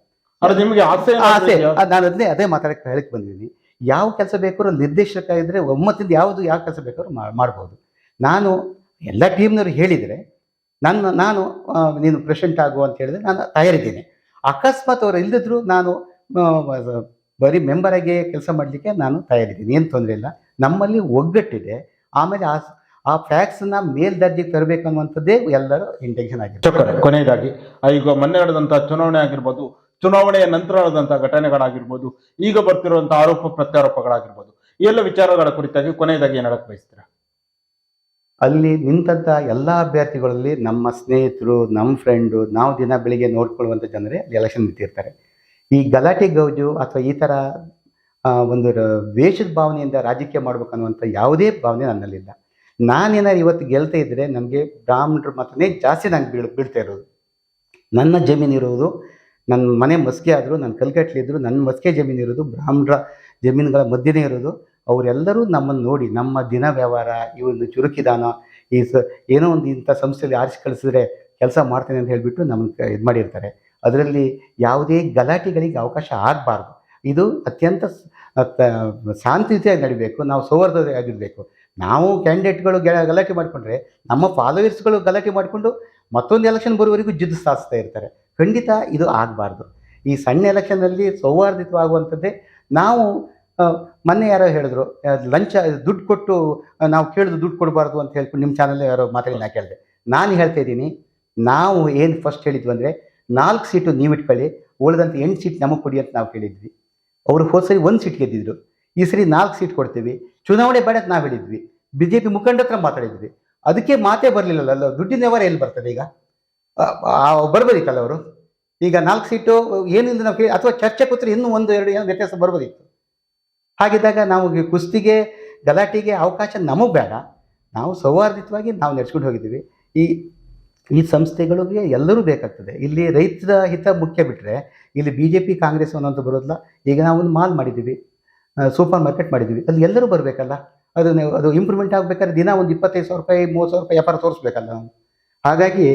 ನಿಮಗೆ ನಿಮ್ಗೆ ಆಸೆ ಆಸೆ. ನಾನು ಅದನ್ನೇ ಅದೇ ಮಾತಾಡಕ್ಕೆ ಹೇಳಕ್ ಬಂದಿದ್ದೀನಿ. ಯಾವ ಕೆಲಸ ಬೇಕಾದ್ರೂ ನಿರ್ದೇಶಕ ಇದ್ದರೆ ಒಮ್ಮತದಿಂದ ಯಾವುದು ಯಾವ ಕೆಲಸ ಬೇಕಾದ್ರೂ ಮಾಡ್ಬೋದು. ನಾನು ಎಲ್ಲ ಟೀಮ್ನವರು ಹೇಳಿದರೆ ನನ್ನ, ನಾನು ನೀನು ಪ್ರೆಸೆಂಟ್ ಆಗು ಅಂತ ಹೇಳಿದ್ರೆ ನಾನು ತಯಾರಿದ್ದೀನಿ. ಅಕಸ್ಮಾತ್ ಅವರು ಇಲ್ಲದಿದ್ರು ನಾನು ಬರೀ ಮೆಂಬರಾಗೆ ಕೆಲಸ ಮಾಡಲಿಕ್ಕೆ ನಾನು ತಯಾರಿದ್ದೀನಿ. ಏನು ತೊಂದರೆ ಇಲ್ಲ. ನಮ್ಮಲ್ಲಿ ಒಗ್ಗಟ್ಟಿದೆ. ಆಮೇಲೆ ಆ ಆ ಫ್ಯಾಕ್ಸ್ನ ಮೇಲ್ದರ್ಜೆಗೆ ತರಬೇಕನ್ನುವಂಥದ್ದೇ ಎಲ್ಲರೂ ಇಂಟೆನ್ಷನ್ ಆಗಿದೆ. ಕೊನೆಯದಾಗಿ ಈಗ ಮೊನ್ನೆ ನಡೆದಂಥ ಚುನಾವಣೆ ಆಗಿರ್ಬೋದು ಚುನಾವಣೆಯ ನಂತರ ನಡೆದಂತಹ ಘಟನೆಗಳಾಗಿರ್ಬೋದು, ಈಗ ಬರ್ತಿರುವಂತಹ ಆರೋಪ ಪ್ರತ್ಯಾರೋಪಗಳಾಗಿರ್ಬೋದು, ಈ ಎಲ್ಲ ವಿಚಾರಗಳ ಕುರಿತಾಗಿ ಕೊನೆಯದಾಗಿ ಏನ್ ಬಯಸ್ತೀರಾ? ಅಲ್ಲಿ ನಿಂತಂಥ ಎಲ್ಲ ಅಭ್ಯರ್ಥಿಗಳಲ್ಲಿ ನಮ್ಮ ಸ್ನೇಹಿತರು, ನಮ್ಮ ಫ್ರೆಂಡು ನಾವು ದಿನ ಬೆಳಿಗ್ಗೆ ನೋಡ್ಕೊಳ್ಳುವಂಥ ಜನರೇ ಎಲೆಕ್ಷನ್ ನಿಂತಿರ್ತಾರೆ. ಈ ಗಲಾಟೆ ಗೌಜು ಅಥವಾ ಈ ಥರ ಒಂದು ವೇಷದ ಭಾವನೆಯಿಂದ ರಾಜಕೀಯ ಮಾಡ್ಬೇಕನ್ನುವಂಥ ಯಾವುದೇ ಭಾವನೆ ನನ್ನಲ್ಲಿಲ್ಲ. ನಾನೇನಾದ್ರು ಇವತ್ತು ಗೆಲ್ತಾ ಇದ್ದರೆ ನಮಗೆ ಬ್ರಾಹ್ಮಣರು ಮಾತ್ರನೇ ಜಾಸ್ತಿ ನಂಗೆ ಬೀಳ್, ಬೀಳ್ತಾ ಇರೋದು. ನನ್ನ ಜಮೀನು ಇರೋದು ನನ್ನ ಮನೆ ಮಸ್ಕೆ ಆದರೂ, ನನ್ನ ಕಲ್ಕಟ್ಲಿ ಇದ್ದರೂ ನನ್ನ ಮಸ್ಕೆ ಜಮೀನು ಇರೋದು ಬ್ರಾಹ್ಮಣರ ಜಮೀನುಗಳ ಮಧ್ಯನೇ ಇರೋದು. ಅವರೆಲ್ಲರೂ ನಮ್ಮನ್ನು ನೋಡಿ, ನಮ್ಮ ದಿನ ವ್ಯವಹಾರ, ಈ ಒಂದು ಚುರುಕಿದಾನ, ಈ ಸ, ಏನೋ ಒಂದು ಇಂಥ ಸಂಸ್ಥೆಯಲ್ಲಿ ಆರಿಸಿ ಕಳಿಸಿದ್ರೆ ಕೆಲಸ ಮಾಡ್ತೇನೆ ಅಂತ ಹೇಳಿಬಿಟ್ಟು ನಮ್ಮನ್ನು ಇದು ಮಾಡಿರ್ತಾರೆ. ಅದರಲ್ಲಿ ಯಾವುದೇ ಗಲಾಟೆಗಳಿಗೆ ಅವಕಾಶ ಆಗಬಾರ್ದು. ಇದು ಅತ್ಯಂತ ಅತ್ತ- ನಡಿಬೇಕು, ನಾವು ಸೌಹಾರ್ದವಾಗಿರಬೇಕು ನಾವು ಕ್ಯಾಂಡಿಡೇಟ್ಗಳು ಗೆಲ, ಗಲಾಟೆ ಮಾಡಿಕೊಂಡ್ರೆ, ನಮ್ಮ ಫಾಲೋವರ್ಸ್ಗಳು ಗಲಾಟೆ ಮಾಡಿಕೊಂಡು ಮತ್ತೊಂದು ಎಲೆಕ್ಷನ್ ಬರುವವರೆಗೂ ಜಿದ್ದು ಸಾಧಿಸ್ತಾ ಇರ್ತಾರೆ. ಖಂಡಿತ ಇದು ಆಗಬಾರ್ದು. ಈ ಸಣ್ಣ ಎಲೆಕ್ಷನ್ನಲ್ಲಿ ಸೌಹಾರ್ದಿತವಾಗುವಂಥದ್ದೇ ನಾವು ಮೊನ್ನೆ ಯಾರೋ ಹೇಳಿದ್ರು ಲಂಚ ದುಡ್ಡು ಕೊಟ್ಟು ನಾವು ಕೇಳಿದ್ರು ದುಡ್ಡು ಕೊಡಬಾರ್ದು ಅಂತ ಹೇಳ್ಕೊಂಡು ನಿಮ್ಮ ಚಾನಲ್ ಯಾರೋ ಮಾತಾಡಿ ನಾ ಕೇಳಿದೆ. ನಾನು ಹೇಳ್ತಾ ಇದ್ದೀನಿ ನಾವು ಏನು ಫಸ್ಟ್ ಹೇಳಿದ್ವಿ ಅಂದರೆ ನಾಲ್ಕು ಸೀಟು ನೀವು ಇಟ್ಕೊಳ್ಳಿ ಉಳಿದಂಥ ಎಂಟು ಸೀಟ್ ನಮಗೆ ಕೊಡಿ ಅಂತ ನಾವು ಕೇಳಿದ್ವಿ. ಅವರು ಹೋದ ಸರಿ ಒಂದು ಸೀಟ್ ಗೆದ್ದಿದ್ರು. ಈ ಸರಿ ನಾಲ್ಕು ಸೀಟ್ ಕೊಡ್ತೀವಿ. ಚುನಾವಣೆ ಬೇಡ ನಾವು ಹೇಳಿದ್ವಿ. ಬಿ ಜೆ ಪಿ ಮುಖಂಡ ಹತ್ರ ಮಾತಾಡಿದ್ವಿ. ಅದಕ್ಕೆ ಮಾತೇ ಬರಲಿಲ್ಲಲ್ಲ ದುಡ್ಡಿನ ವ್ಯವಹಾರ ಎಲ್ಲಿ ಬರ್ತದೆ ಈಗ? ಬರ್ಬೋದಿತ್ತಲ್ಲ ಅವರು? ಈಗ ನಾಲ್ಕು ಸೀಟು ಏನಿಲ್ಲ ನಾವು ಅಥವಾ ಚರ್ಚೆ ಕೂತ್ರೆ ಇನ್ನೂ ಒಂದು, ಎರಡು ಏನು ವ್ಯತ್ಯಾಸ ಬರ್ಬೋದಿತ್ತು. ಹಾಗಿದ್ದಾಗ ನಾವು ಈ ಕುಸ್ತಿಗೆ, ಗಲಾಟೆಗೆ ಅವಕಾಶ ನಮಗೆ ಬೇಡ. ನಾವು ಸೌಹಾರ್ದಿತವಾಗಿ ನಾವು ನಡೆಸ್ಕೊಂಡು ಹೋಗಿದ್ದೀವಿ. ಈ ಈ ಸಂಸ್ಥೆಗಳಿಗೆ ಎಲ್ಲರೂ ಬೇಕಾಗ್ತದೆ. ಇಲ್ಲಿ ರೈತರ ಹಿತ ಮುಖ್ಯ ಬಿಟ್ಟರೆ ಇಲ್ಲಿ ಬಿ ಜೆ ಪಿ ಕಾಂಗ್ರೆಸ್ ಅನ್ನೋಂಥ ಬರೋದಿಲ್ಲ. ಈಗ ನಾವು ಒಂದು ಮಾಲ್ ಮಾಡಿದ್ದೀವಿ. ಸೂಪರ್ ಮಾರ್ಕೆಟ್ ಮಾಡಿದ್ದೀವಿ. ಅಲ್ಲಿ ಎಲ್ಲರೂ ಬರಬೇಕಲ್ಲ? ಅದು ಅದು ಇಂಪ್ರೂವ್ಮೆಂಟ್ ಆಗಬೇಕಾದ್ರೆ ದಿನ ಒಂದು ಇಪ್ಪತ್ತೈದು ಸಾವಿರ ರೂಪಾಯಿ, ಮೂವತ್ತು ಸಾವಿರ ರೂಪಾಯಿ ವ್ಯಾಪಾರ ತೋರಿಸ್ಬೇಕಲ್ಲ ನಾವು. ಹಾಗಾಗಿ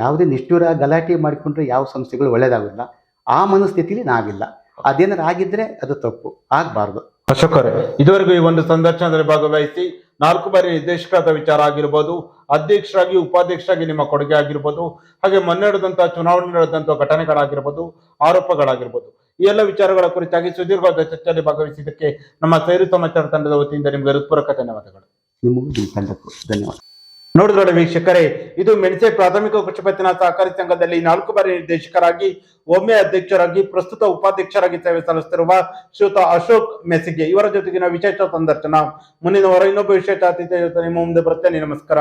ಯಾವುದೇ ನಿಷ್ಠುರ ಗಲಾಟೆ ಮಾಡಿಕೊಂಡ್ರೆ ಯಾವ ಸಂಸ್ಥೆಗಳು ಒಳ್ಳೆಯದಾಗಲ್ಲ ಆ ಮನಸ್ಥಿತಿಲಿ ನಾವಿಲ್ಲ. ಅದೇನಾರು ಆಗಿದ್ರೆ ಅದು ತಪ್ಪು. ಆಗಬಾರ್ದು. ಅಶೋಕರೇ ಇದುವರೆಗೂ ಈ ಒಂದು ಸಂದರ್ಶನದಲ್ಲಿ ಭಾಗವಹಿಸಿ ನಾಲ್ಕು ಬಾರಿ ನಿರ್ದೇಶಕರಾದ ವಿಚಾರ ಆಗಿರ್ಬೋದು ಅಧ್ಯಕ್ಷರಾಗಿ ಉಪಾಧ್ಯಕ್ಷರಾಗಿ ನಿಮ್ಮ ಕೊಡುಗೆ ಆಗಿರ್ಬೋದು ಹಾಗೆ ಮೊನ್ನೆ ನಡೆದಂತಹ ಚುನಾವಣೆ ನಡೆದಂತಹ ಘಟನೆಗಳಾಗಿರ್ಬೋದು ಆರೋಪಗಳಾಗಿರ್ಬೋದು ಈ ಎಲ್ಲ ವಿಚಾರಗಳ ಕುರಿತಾಗಿ ಸುದೀರ್ಘವಾದ ಚರ್ಚೆಯಲ್ಲಿ ಭಾಗವಹಿಸಿದ್ದಕ್ಕೆ ನಮ್ಮ ಸೈರು ಸಮಾಚಾರ ತಂಡದ ವತಿಯಿಂದ ನಿಮಗೆ ಹೃತ್ಪೂರ್ವಕ ಧನ್ಯವಾದಗಳು. ನಿಮಗೂ ಧನ್ಯವಾದ ನೋಡಿದ್ರೆ ವೀಕ್ಷಕರೇ, ಇದು ಮೆಣಸೆ ಪ್ರಾಥಮಿಕ ಕೃಷಿ ಸಹಕಾರಿ ಸಂಘದಲ್ಲಿ ನಾಲ್ಕು ಬಾರಿ ನಿರ್ದೇಶಕರಾಗಿ, ಒಮ್ಮೆ ಅಧ್ಯಕ್ಷರಾಗಿ, ಪ್ರಸ್ತುತ ಉಪಾಧ್ಯಕ್ಷರಾಗಿ ಸೇವೆ ಸಲ್ಲಿಸುತ್ತಿರುವ ಶ್ರೀಯುತ ಅಶೋಕ್ ಮೆಸಿಗೆ ಇವರ ಜೊತೆಗಿನ ವಿಶೇಷ ಸಂದರ್ಶನ. ಮುಂದಿನ ವಾರ ಇನ್ನೊಬ್ಬ ವಿಶೇಷ ಅತಿಥಿ ಜೊತೆ ನಿಮ್ಮ ಮುಂದೆ ಬರ್ತೇನೆ ನಮಸ್ಕಾರ.